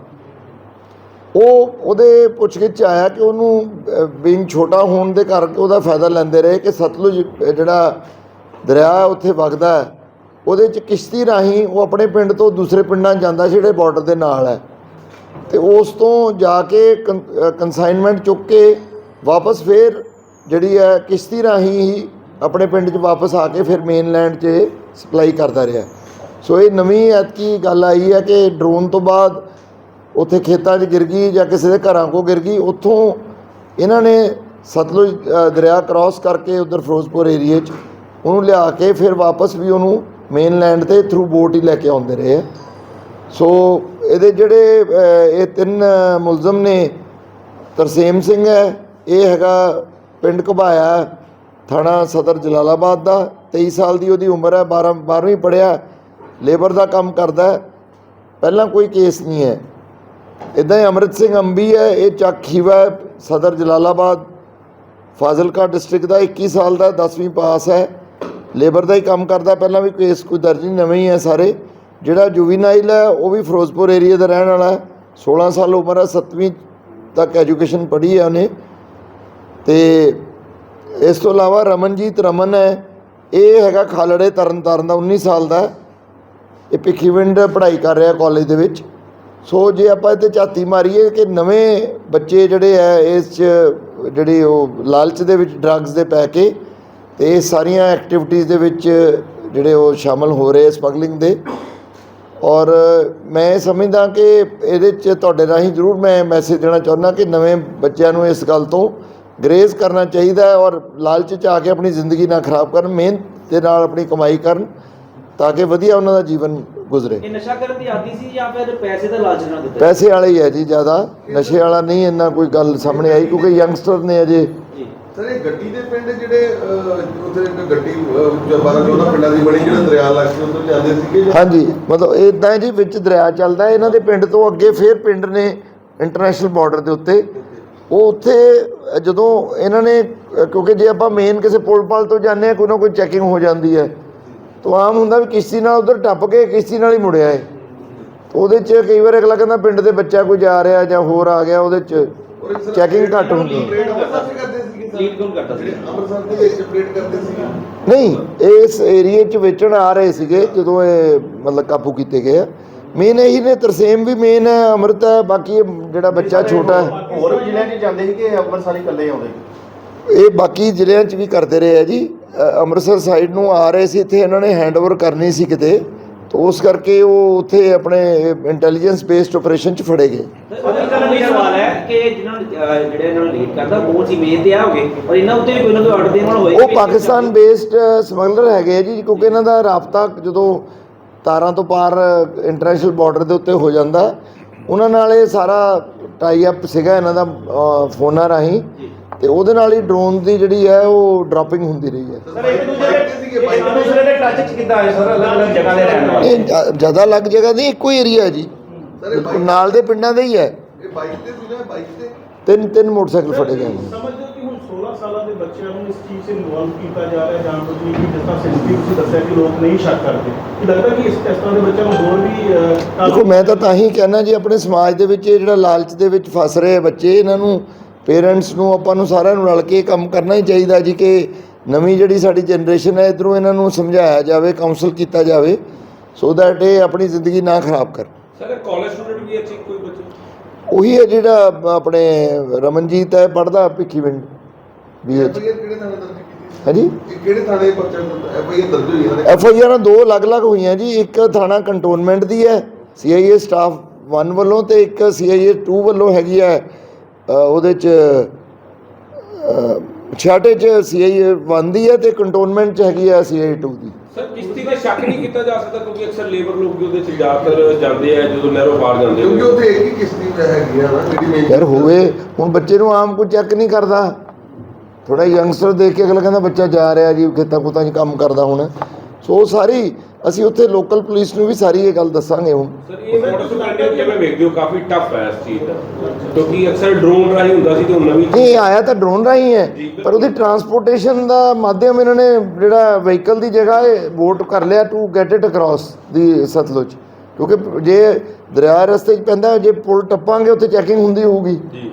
ਉਹ ਉਹਦੇ ਪੁੱਛਗਿੱਛ ਆਇਆ ਕਿ ਉਹਨੂੰ ਬੀਂਗ ਛੋਟਾ ਹੋਣ ਦੇ ਕਰਕੇ ਉਹਦਾ ਫਾਇਦਾ ਲੈਂਦੇ ਰਹੇ ਕਿ ਸਤਲੁਜ ਜਿਹੜਾ ਦਰਿਆ ਉੱਥੇ ਵਗਦਾ ਉਹਦੇ 'ਚ ਕਿਸ਼ਤੀ ਰਾਹੀਂ ਉਹ ਆਪਣੇ ਪਿੰਡ ਤੋਂ ਦੂਸਰੇ ਪਿੰਡਾਂ ਜਾਂਦਾ ਜਿਹੜੇ ਬਾਰਡਰ ਦੇ ਨਾਲ ਹੈ। ਤੇ ਉਸ ਤੋਂ ਜਾ ਕੇ ਕੰਸਾਈਨਮੈਂਟ ਚੁੱਕ ਕੇ ਵਾਪਸ ਫੇਰ ਜਿਹੜੀ ਹੈ ਕਿਸ਼ਤੀ ਰਾਹੀਂ ਹੀ ਆਪਣੇ ਪਿੰਡ 'ਚ ਵਾਪਸ ਆ ਕੇ ਫਿਰ ਮੇਨਲੈਂਡ 'ਚ ਸਪਲਾਈ ਕਰਦਾ ਰਿਹਾ। ਸੋ ਇਹ ਨਵੀਂ ਐਤਕੀ ਗੱਲ ਆਈ ਹੈ ਕਿ ਡਰੋਨ ਤੋਂ ਬਾਅਦ ਉੱਥੇ ਖੇਤਾਂ 'ਚ ਗਿਰ ਗਈ ਜਾਂ ਕਿਸੇ ਦੇ ਘਰਾਂ ਕੋ ਗਿਰ ਗਈ, ਉੱਥੋਂ ਇਹਨਾਂ ਨੇ ਸਤਲੁਜ ਦਰਿਆ ਕ੍ਰਾਸ ਕਰਕੇ ਉਧਰ ਫਿਰੋਜ਼ਪੁਰ ਏਰੀਏ 'ਚ ਉਹਨੂੰ ਲਿਆ ਕੇ ਫਿਰ ਵਾਪਸ ਵੀ ਉਹਨੂੰ ਮੇਨਲੈਂਡ ਤੇ ਥਰੂ ਬੋਟ ਹੀ ਲੈ ਕੇ ਆਉਂਦੇ ਰਹੇ। ਆ ਸੋ ਇਹਦੇ ਜਿਹੜੇ ਇਹ ਤਿੰਨ ਮੁਲਜ਼ਮ ਨੇ, ਤਰਸੇਮ ਸਿੰਘ ਹੈ, ਇਹ ਹੈਗਾ ਪਿੰਡ ਘਬਾਇਆ, ਥਾਣਾ ਸਦਰ ਜਲਾਲਾਬਾਦ ਦਾ 23 ਸਾਲ ਦੀ ਉਹਦੀ ਉਮਰ ਹੈ 12 12ਵੀਂ ਪੜਿਆ ਲੇਬਰ ਦਾ ਕੰਮ ਕਰਦਾ ਪਹਿਲਾਂ ਕੋਈ ਕੇਸ ਨਹੀਂ ਹੈ। ਇਦਾਂ ਹੀ ਅੰਮ੍ਰਿਤ ਸਿੰਘ ਅੰਬੀ ਹੈ, ਇਹ ਚੱਕ ਸਦਰ ਜਲਾਲਾਬਾਦ, ਫਾਜ਼ਿਲਕਾ ਡਿਸਟ੍ਰਿਕਟ ਦਾ 21 ਸਾਲ ਦਾ 10ਵੀਂ ਪਾਸ ਹੈ, ਲੇਬਰ ਦਾ ਹੀ ਕੰਮ ਕਰਦਾ, ਪਹਿਲਾਂ ਵੀ ਕੇਸ ਕੋਈ ਦਰਜ ਨਹੀਂ, ਨਵੇਂ ਹੀ ਹੈ ਸਾਰੇ। ਜਿਹੜਾ ਜੁਵੀਨਾਈਲ ਹੈ, ਉਹ ਵੀ ਫਿਰੋਜ਼ਪੁਰ ਏਰੀਆ ਦਾ ਰਹਿਣ ਵਾਲਾ ਹੈ। 16 ਸਾਲ ਉਮਰ ਹੈ 7ਵੀਂ ਤੱਕ ਐਜੂਕੇਸ਼ਨ ਪੜ੍ਹੀ ਹੈ ਉਹਨੇ। ਤੇ ਇਸ ਤੋਂ ਇਲਾਵਾ ਰਮਨਜੀਤ ਰਮਨ ਹੈ, ਇਹ ਹੈਗਾ ਖਾਲੜੇ ਤਰਨਤਾਰਨ ਦਾ 19 ਸਾਲ ਦਾ ਹੈ। ਇਹ ਭਿੱਖੀਵਿੰਡ ਪੜ੍ਹਾਈ ਕਰ ਰਿਹਾ ਕਾਲਜ ਦੇ ਵਿੱਚ। ਸੋ ਜੇ ਆਪਾਂ ਇੱਥੇ ਝਾਤੀ ਮਾਰੀਏ ਕਿ ਨਵੇਂ ਬੱਚੇ ਜਿਹੜੇ ਆ ਇਸ 'ਚ ਜਿਹੜੇ ਉਹ ਲਾਲਚ ਦੇ ਵਿੱਚ ਡਰੱਗਸ ਦੇ ਪੈ ਕੇ ਤੇ ਇਹ ਸਾਰੀਆਂ ਐਕਟੀਵਿਟੀਜ਼ ਦੇ ਵਿੱਚ ਜਿਹੜੇ ਉਹ ਸ਼ਾਮਲ ਹੋ ਰਹੇ ਸਮਗਲਿੰਗ ਦੇ। ਔਰ ਮੈਂ ਸਮਝਦਾ ਕਿ ਇਹਦੇ 'ਚ ਤੁਹਾਡੇ ਰਾਹੀਂ ਜ਼ਰੂਰ ਮੈਂ ਮੈਸੇਜ ਦੇਣਾ ਚਾਹੁੰਦਾ ਕਿ ਨਵੇਂ ਬੱਚਿਆਂ ਨੂੰ ਇਸ ਗੱਲ ਤੋਂ ਗਰੇਜ਼ ਕਰਨਾ ਚਾਹੀਦਾ ਔਰ ਲਾਲਚ 'ਚ ਆ ਕੇ ਆਪਣੀ ਜ਼ਿੰਦਗੀ ਨਾ ਖਰਾਬ ਕਰਨ ਮਿਹਨਤ ਦੇ ਨਾਲ ਆਪਣੀ ਕਮਾਈ ਕਰਨ ਤਾਂ ਕਿ ਵਧੀਆ ਉਹਨਾਂ ਦਾ ਜੀਵਨ ਗੁਜ਼ਰੇ। ਇਹ ਨਸ਼ਾ ਕਰਨ ਦੀ ਆਦੀ ਸੀ ਜਾਂ ਫਿਰ ਪੈਸੇ ਦਾ ਲਾਲਚ ਨਾਲ ਦਿੱਤਾ? ਪੈਸੇ ਵਾਲਾ ਹੀ ਹੈ ਜੀ ਜ਼ਿਆਦਾ। ਨਸ਼ੇ ਵਾਲਾ ਨਹੀਂ ਇੰਨਾ ਕੋਈ ਗੱਲ ਸਾਹਮਣੇ ਆਈ ਕਿਉਂਕਿ ਯੰਗਸਟਰ ਨੇ ਅਜੇ ਸਰ ਇਹ ਗੱਡੀ ਦੇ ਪਿੰਡ ਜਿਹੜੇ ਉੱਥੇ ਇੱਕ ਗੱਡੀ ਜਰਬਾਰਾ ਚੋਦਾ ਪਿੰਡਾਂ ਦੀ ਬਣੀ ਜਿਹੜਾ ਦਰਿਆ ਲੱਗ ਕੇ ਉੱਧਰ ਜਾਂਦੇ ਸੀਗੇ ਹਾਂਜੀ ਮਤਲਬ ਇਦਾਂ ਹੈ ਜੀ ਵਿੱਚ ਦਰਿਆ ਚੱਲਦਾ ਇਹਨਾਂ ਦੇ ਪਿੰਡ ਤੋਂ ਅੱਗੇ ਫੇਰ ਪਿੰਡ ਨੇ ਇੰਟਰਨੈਸ਼ਨਲ ਬਾਰਡਰ ਦੇ ਉੱਤੇ। ਉਹ ਉੱਥੇ ਜਦੋਂ ਇਹਨਾਂ ਨੇ ਕਿਉਂਕਿ ਜੇ ਆਪਾਂ ਮੇਨ ਕਿਸੇ ਪੁਲ ਪਾਲ ਤੋਂ ਜਾਂਦੇ ਆ ਕੋਈ ਨਾ ਕੋਈ ਚੈਕਿੰਗ ਹੋ ਜਾਂਦੀ ਹੈ। ਤਾਂ ਆਮ ਹੁੰਦਾ ਵੀ ਕਿਸ਼ਤੀ ਨਾਲ ਉਧਰ ਟੱਪ ਕੇ ਕਿਸ਼ਤੀ ਨਾਲ ਹੀ ਮੁੜਿਆ ਹੈ। ਉਹਦੇ 'ਚ ਕਈ ਵਾਰ ਅਗਲਾ ਕਹਿੰਦਾ ਪਿੰਡ ਦੇ ਬੱਚਾ ਕੋਈ ਜਾ ਰਿਹਾ ਜਾਂ ਹੋਰ ਆ ਗਿਆ ਉਹਦੇ 'ਚ ਚੈਕਿੰਗ ਘੱਟ ਹੁੰਦੀ ਹੈ। ਲੀਡ ਕੌਣ ਕਰਦਾ ਸੀ? ਜਿਹੜੇ ਅੰਮ੍ਰਿਤਸਰ ਦੇ ਵਿੱਚ ਪਰੇਡ ਕਰਦੇ ਸੀਗੇ। ਨਹੀਂ ਇਸ ਏਰੀਏ 'ਚ ਵੇਚਣ ਆ ਰਹੇ ਸੀਗੇ ਜਦੋਂ ਇਹ ਮਤਲਬ ਕਾਬੂ ਕੀਤੇ ਗਏ ਆ। ਮੇਨ ਇਹੀ ਨੇ ਤਰਸੇਮ ਵੀ ਮੇਨ ਹੈ ਅੰਮ੍ਰਿਤ ਹੈ ਬਾਕੀ ਇਹ ਜਿਹੜਾ ਬੱਚਾ ਛੋਟਾ ਹੈ। ਹੋਰ ਵੀ ਜ਼ਿਲ੍ਹਿਆਂ 'ਚ ਜਾਂਦੇ ਸੀ ਕਿ ਅੰਮ੍ਰਿਤਸਰ ਹੀ ਇਕੱਲੇ ਆਉਂਦੇ? ਇਹ ਬਾਕੀ ਜ਼ਿਲ੍ਹਿਆਂ 'ਚ ਵੀ ਕਰਦੇ ਰਹੇ ਆ ਜੀ। ਅ, ਅੰਮ੍ਰਿਤਸਰ ਸਾਈਡ ਨੂੰ ਆ ਰਹੇ ਸੀ ਇੱਥੇ ਇਹਨਾਂ ਨੇ ਹੈਂਡਓਵਰ ਕਰਨੀ ਸੀ ਕਿਤੇ। ਉਸ ਕਰਕੇ ਉਹ ਉੱਥੇ ਆਪਣੇ ਇੰਟੈਲੀਜੈਂਸ ਬੇਸਡ ਆਪਰੇਸ਼ਨ 'ਚ ਫੜੇ ਗਏ। ਸਵਾਲ ਹੈ ਕਿ ਜਿਨ੍ਹਾਂ ਨੂੰ, ਅਹ, ਜਿਹੜੇ ਇਹਨਾਂ ਨੂੰ ਲੀਡ ਕਰਦਾ ਬਹੁਤ ਹੀ ਮਿਹਨਤ ਤੇ ਆ ਹੋਗੇ ਔਰ ਇਹਨਾਂ ਉੱਤੇ ਕੋਈ ਨਾ ਕੋਈ ਆਰਡਰ ਦੇਣ ਵਾਲਾ ਹੋਏਗਾ ਉਹ ਪਾਕਿਸਤਾਨ ਬੇਸਡ ਸਮਗਲਰ ਹੈਗੇ ਜੀ ਕਿਉਂਕਿ ਇਹਨਾਂ ਦਾ ਰਾਬਤਾ ਜਦੋਂ ਤਾਰਾਂ ਤੋਂ ਪਾਰ ਇੰਟਰਨੈਸ਼ਨਲ ਬਾਰਡਰ ਦੇ ਉੱਤੇ ਹੋ ਜਾਂਦਾ ਉਹਨਾਂ ਨਾਲ ਇਹ ਸਾਰਾ ਟਾਈ ਅਪ ਸੀਗਾ ਇਹਨਾਂ ਦਾ ਫੋਨਾਂ ਰਾਹੀਂ। ਤੇ ਉਹਦੇ ਨਾਲ ਹੀ ਡਰੋਨ ਦੀ ਜਿਹੜੀ ਹੈ ਉਹ ਡ੍ਰੌਪਿੰਗ ਹੁੰਦੀ ਰਹੀ ਹੈ। ਸਰ ਇੱਕ ਦੂਜੇ ਦੇ ਇੱਕ ਦੂਸਰੇ ਦੇ ਟੱਚ 'ਚ ਕਿੱਦਾਂ ਆਏ? ਸਰ ਅਲੱਗ-ਅਲੱਗ ਜਗ੍ਹਾ ਦੇ ਰਹਿਣ ਵਾਲੇ। ਇਹ ਜ- ਜ਼ਿਆਦਾ ਲੱਗ ਜਗ੍ਹਾ ਨਹੀਂ ਇੱਕੋ ਹੀ ਏਰੀਆ ਹੈ ਜੀ। ਬਿਲਕੁਲ ਨਾਲ ਦੇ ਪਿੰਡਾਂ ਦੇ ਹੀ ਹੈ। ਇਹ ਬਾਈਕ ਤੇ ਸੀ ਨਾ ਬਾਈਕ ਤੇ? ਤਿੰਨ ਤਿੰਨ ਮੋਟਰਸਾਈਕਲ ਫੜੇ ਗਏ ਨੇ। ਸਮਝਦੇ ਹੋ ਕਿ ਹੁਣ 16 ਸਾਲਾਂ ਦੇ ਬੱਚਿਆਂ ਨੂੰ ਇਸ ਚੀਜ਼ 'ਚ ਇਨਵੋਲਵ ਕੀਤਾ ਜਾ ਰਿਹਾ ਜਾਂ ਕੁਝ ਵੀ ਜਿਸ ਤਰ੍ਹਾਂ ਸੈਂਸਿਟਿਵ ਤੁਸੀਂ ਦੱਸਿਆ ਕਿ ਲੋਕ ਨਹੀਂ ਸ਼ੱਕ ਕਰਦੇ। ਕੀ ਲੱਗਦਾ ਕਿ ਇਸ ਇਸ ਤਰ੍ਹਾਂ ਦੇ ਬੱਚਿਆਂ ਨੂੰ ਹੋਰ ਵੀ ਅਹ, ਕਾਫੀ- ਦੇਖੋ ਮੈਂ ਤਾਂ ਤਾਂ ਹੀ ਕਹਿਣਾ ਜੀ ਆਪਣੇ ਸਮਾਜ ਦੇ ਵਿੱਚ ਇਹ ਜਿਹੜਾ ਲਾਲਚ ਦੇ ਵਿੱਚ ਫਸ ਰਹੇ ਬੱਚੇ ਇਹਨਾਂ ਨੂੰ ਪੇਰੈਂਟਸ ਨੂੰ ਆਪਾਂ ਨੂੰ ਸਾਰਿਆਂ ਨੂੰ ਰਲ ਕੇ ਇਹ ਕੰਮ ਕਰਨਾ ਹੀ ਚਾਹੀਦਾ ਜੀ ਕਿ ਨਵੀਂ ਜਿਹੜੀ ਸਾਡੀ ਜਨਰੇਸ਼ਨ ਹੈ ਇਧਰੋਂ ਇਹਨਾਂ ਨੂੰ ਸਮਝਾਇਆ ਜਾਵੇ ਕਾਉਂਸਲ ਕੀਤਾ ਜਾਵੇ ਸੋ ਦੈਟ ਇਹ ਆਪਣੀ ਜ਼ਿੰਦਗੀ ਨਾ ਖਰਾਬ ਕਰ ਸਰ ਕਾਲਜ ਸਟੂਡੈਂਟ ਵੀ ਅੱਛੀ ਕੋਈ ਬੱਚੇ? ਉਹੀ ਹੈ ਜਿਹੜਾ ਆਪਣੇ ਰਮਨਜੀਤ ਹੈ ਪੜਦਾ ਭਿੱਖੀਵਿੰਡ ਬੀਏ ਐਫਆਈਆਰ ਕਿਹੜੇ ਥਾਣੇ ਸੀ? ਹਾਂਜੀ? ਇਹ ਕਿਹੜੇ ਥਾਣੇ ਪਰਚਾ ਐਫਆਈਆਰ ਦਰਜ ਹੋਈ ਇਹਨਾਂ ਦੇ ਐਫ ਆਈ ਆਰਾਂ ਦੋ ਅਲੱਗ-ਅਲੱਗ ਹੋਈਆਂ ਜੀ ਇੱਕ ਥਾਣਾ ਕੰਟੋਨਮੈਂਟ ਦੀ ਹੈ ਸੀ ਆਈ ਏ ਸਟਾਫ 1 ਵੱਲੋਂ ਤੇ ਇੱਕ ਸੀ ਆਈ ਏ 2 ਵੱਲੋਂ ਹੈਗੀ ਹੈ ਉਹਦੇ ਚ ਛਾਟੇ ਚ ਸੀ ਆਈ ਏ 1 ਦੀ ਹੈ ਤੇ ਕੰਟੋਨਮੈਂਟ ਚ ਹੈਗੀ ਹੈ ਸੀ ਆਈ 2 ਦੀ। ਸਰ ਕਿਸ਼ਤੀ ਦਾ ਸ਼ੱਕ ਨਹੀਂ ਕੀਤਾ ਜਾ ਸਕਦਾ ਕਿਉਂਕਿ ਅਕਸਰ ਲੇਬਰ ਲੋਕ ਵੀ ਉਹਦੇ 'ਚ ਜ਼ਿਆਦਾਤਰ ਜਾਂਦੇ ਆ ਜਦੋਂ ਨਹਿਰੋਂ ਪਾਰ ਜਾਂਦੇ ਕਿਉਂਕਿ ਆ ਉੱਥੇ ਇੱਕ ਹੀ ਕਿਸ਼ਤੀ ਹੈਗੀ ਆ ਨਾ ਜਿਹੜੀ ਮੇਨ ਯਾਰ ਹੋਵੇ ਹੁਣ ਬੱਚੇ ਨੂੰ ਆਮ ਕੋਈ ਚੈੱਕ ਨਹੀਂ ਕਰਦਾ। ਥੋੜਾ ਯੰਗਸਟਰ ਦੇਖ ਕੇ ਅਗਲਾ ਕਹਿੰਦਾ ਬੱਚਾ ਜਾ ਰਿਹਾ ਜੀ ਖੇਤਾਂ ਖੂਤਾਂ 'ਚ ਕੰਮ ਕਰਦਾ ਹੁਣ। ਸੋ ਉਹ ਸਾਰੀ ਅਸੀਂ ਉੱਥੇ ਲੋਕਲ ਪੁਲਿਸ ਨੂੰ ਵੀ ਸਾਰੀ ਇਹ ਗੱਲ ਦੱਸਾਂਗੇ ਹੁਣ। ਸਰ ਇਹ ਮੋਟਰ ਸੁਪਰਡੈਂਟ ਕਿਵੇਂ ਵੇਖਦੇ ਹੋ ਕਾਫੀ ਟਫ ਹੈ ਇਸ ਚੀਜ਼ ਦਾ। ਕਿਉਂਕਿ ਅਕਸਰ ਡਰੋਨ ਰਾਹੀਂ ਹੁੰਦਾ ਸੀ ਤੇ ਹੁਣ ਨਵੀਂ ਇਹ ਆਇਆ ਤਾਂ ਡਰੋਨ ਰਾਹੀਂ ਹੈ ਪਰ ਉਹਦੀ ਟਰਾਂਸਪੋਰਟੇਸ਼ਨ ਦਾ ਮਾਧਿਅਮ ਇਹਨਾਂ ਨੇ ਜਿਹੜਾ ਵਹੀਕਲ ਦੀ ਜਗ੍ਹਾ ਇਹ ਵੋਟ ਕਰ ਲਿਆ to get it across the Sutlej. ਕਿਉਂਕਿ ਜੇ ਦਰਿਆ ਰਸਤੇ 'ਚ ਪੈਂਦਾ ਜੇ ਪੁਲ ਟੱਪਾਂਗੇ ਉੱਥੇ ਚੈਕਿੰਗ ਹੁੰਦੀ ਹੋਊਗੀ। ਜੀ।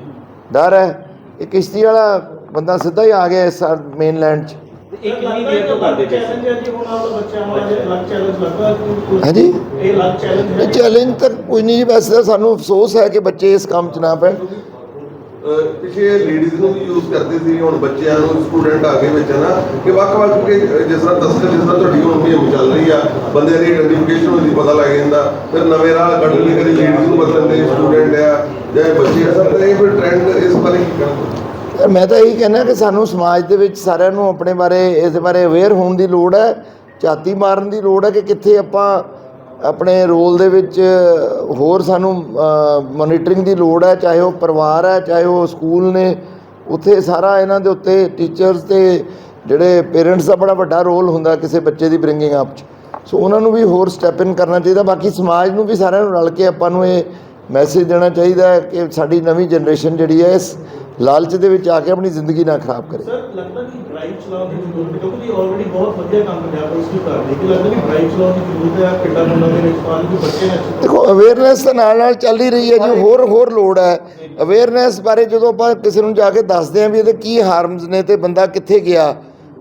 ਡਰ ਹੈ। ਇਹ ਕਿਸ਼ਤੀ ਵਾਲਾ ਬੰਦਾ ਸਿੱਧਾ ਹੀ ਆ ਗਿਆ ਇਸ ਮੇਨਲੈਂਡ 'ਚ। ਇਹ ਕਿੰਨੀ ਦੇਰ ਤੋਂ ਕਰਦੇ ਪਏ ਸੀ? ਚੈਲੰਜ ਹੈ ਜੀ ਹੁਣ ਆਪ ਬੱਚਿਆਂ ਨੂੰ ਇਹ ਅਲੱਗ ਚੈਲੰਜ ਲੱਗਦਾ ਕਿ ਕੋਈ- ਹਾਂਜੀ। ਇਹ ਅਲੱਗ ਚੈਲੰਜ ਹੈ ਚੈਲੰਜ ਤਾਂ ਕੋਈ ਨਹੀਂ ਜੀ ਵੈਸੇ ਤਾਂ ਸਾਨੂੰ ਅਫਸੋਸ ਹੈ ਕਿ ਬੱਚੇ ਇਸ ਕੰਮ 'ਚ ਨਾ ਪੈਣ। ਪਿੱਛੇ ਲੇਡੀਜ਼ ਨੂੰ ਵੀ ਯੂਜ਼ ਕਰਦੇ ਸੀ ਹੁਣ ਬੱਚਿਆਂ ਨੂੰ ਸਟੂਡੈਂਟ ਆ ਗਏ ਵਿੱਚ ਨਾ ਕਿ ਵੱਖ-ਵੱਖ ਕੇ ਜਿਸ ਤਰ੍ਹਾਂ ਤਸਕਰ ਜਿਸ ਤਰ੍ਹਾਂ ਤੁਹਾਡੀ ਹੁਣ ਮੁਹਿੰਮ ਚੱਲ ਰਹੀ ਆ ਬੰਦੇ ਦੀ ਆਈਡੈਂਟੀਫਿਕੇਸ਼ਨ ਹੁੰਦੀ ਪਤਾ ਲੱਗ ਜਾਂਦਾ। ਫਿਰ ਨਵੇਂ ਰਾਹ ਕੱਢ ਲਈ ਕਦੀ ਲੇਡੀਜ਼ ਨੂੰ ਬਦਲਣ ਦੇ ਸਟੂਡੈਂਟ ਆ ਜਾਂ ਬੱਚੇ ਆ ਸਰ ਤਾਂ ਇਹ ਫਿਰ ਟ੍ਰੈਂਡ ਇਸ ਬਾਰੇ ਕੀ ਯਾਰ ਮੈਂ ਤਾਂ ਇਹੀ ਕਹਿੰਦਾ ਕਿ ਸਾਨੂੰ ਸਮਾਜ ਦੇ ਵਿੱਚ ਸਾਰਿਆਂ ਨੂੰ ਆਪਣੇ ਬਾਰੇ, ਇਸ ਬਾਰੇ ਅਵੇਅਰ ਹੋਣ ਦੀ ਲੋੜ ਹੈ, ਝਾਤੀ ਮਾਰਨ ਦੀ ਲੋੜ ਹੈ ਕਿ ਕਿੱਥੇ ਆਪਾਂ ਆਪਣੇ ਰੋਲ ਦੇ ਵਿੱਚ ਹੋਰ ਸਾਨੂੰ ਮੋਨੀਟਰਿੰਗ ਦੀ ਲੋੜ ਹੈ, ਚਾਹੇ ਉਹ ਪਰਿਵਾਰ ਹੈ, ਚਾਹੇ ਉਹ ਸਕੂਲ ਨੇ। ਉੱਥੇ ਸਾਰਾ ਇਹਨਾਂ ਦੇ ਉੱਤੇ ਟੀਚਰਸ ਤੇ ਜਿਹੜੇ ਪੇਰੈਂਟਸ ਦਾ ਬੜਾ ਵੱਡਾ ਰੋਲ ਹੁੰਦਾ ਕਿਸੇ ਬੱਚੇ ਦੀ ਬ੍ਰਿੰਗਿੰਗ ਅਪ 'ਚ। ਸੋ ਉਹਨਾਂ ਨੂੰ ਵੀ ਹੋਰ ਸਟੈਪ ਇਨ ਕਰਨਾ ਚਾਹੀਦਾ, ਬਾਕੀ ਸਮਾਜ ਨੂੰ ਵੀ ਸਾਰਿਆਂ ਨੂੰ ਰਲ ਕੇ ਆਪਾਂ ਨੂੰ ਇਹ ਮੈਸੇਜ ਦੇਣਾ ਚਾਹੀਦਾ ਹੈ ਕਿ ਸਾਡੀ ਨਵੀਂ ਜਨਰੇਸ਼ਨ ਜਿਹੜੀ ਹੈ, ਇਸ ਲਾਲਚ ਦੇ ਵਿੱਚ ਆ ਕੇ ਆਪਣੀ ਜ਼ਿੰਦਗੀ ਨਾ ਖਰਾਬ ਕਰੇ। ਸਰ ਲੱਗਦਾ ਕਿ ਡਰਾਈਵ ਚਲਾਉਣ ਦੀ ਜ਼ਰੂਰਤ ਹੈ ਕਿਉਂਕਿ ਆਲਰੇਡੀ ਬਹੁਤ ਵਧੀਆ ਕੰਮ ਪੰਜਾਬ ਪੁਲਿਸ ਵੀ ਕਰ ਰਹੀ ਹੈ ਕਿ ਲੱਗਦਾ ਕਿ ਡਰਾਈਵ ਚਲਾਉਣ ਦੀ ਜ਼ਰੂਰਤ ਹੈ ਪਿੰਡਾਂ ਪਿੰਡਾਂ ਦੇ ਵਿੱਚ ਤਾਂ ਕਿ ਬੱਚੇ ਨਾ ਦੇਖੋ ਅਵੇਅਰਨੈਸ ਦੇ ਨਾਲ ਨਾਲ ਚੱਲ ਹੀ ਰਹੀ ਹੈ ਜੀ ਹੋਰ ਹੋਰ ਲੋੜ ਹੈ। ਅਵੇਅਰਨੈਸ ਬਾਰੇ ਜਦੋਂ ਆਪਾਂ ਕਿਸੇ ਨੂੰ ਜਾ ਕੇ ਦੱਸਦੇ ਹਾਂ ਵੀ ਇਹਦੇ ਕੀ ਹਾਰਮਸ ਨੇ ਤੇ ਬੰਦਾ ਕਿੱਥੇ ਗਿਆ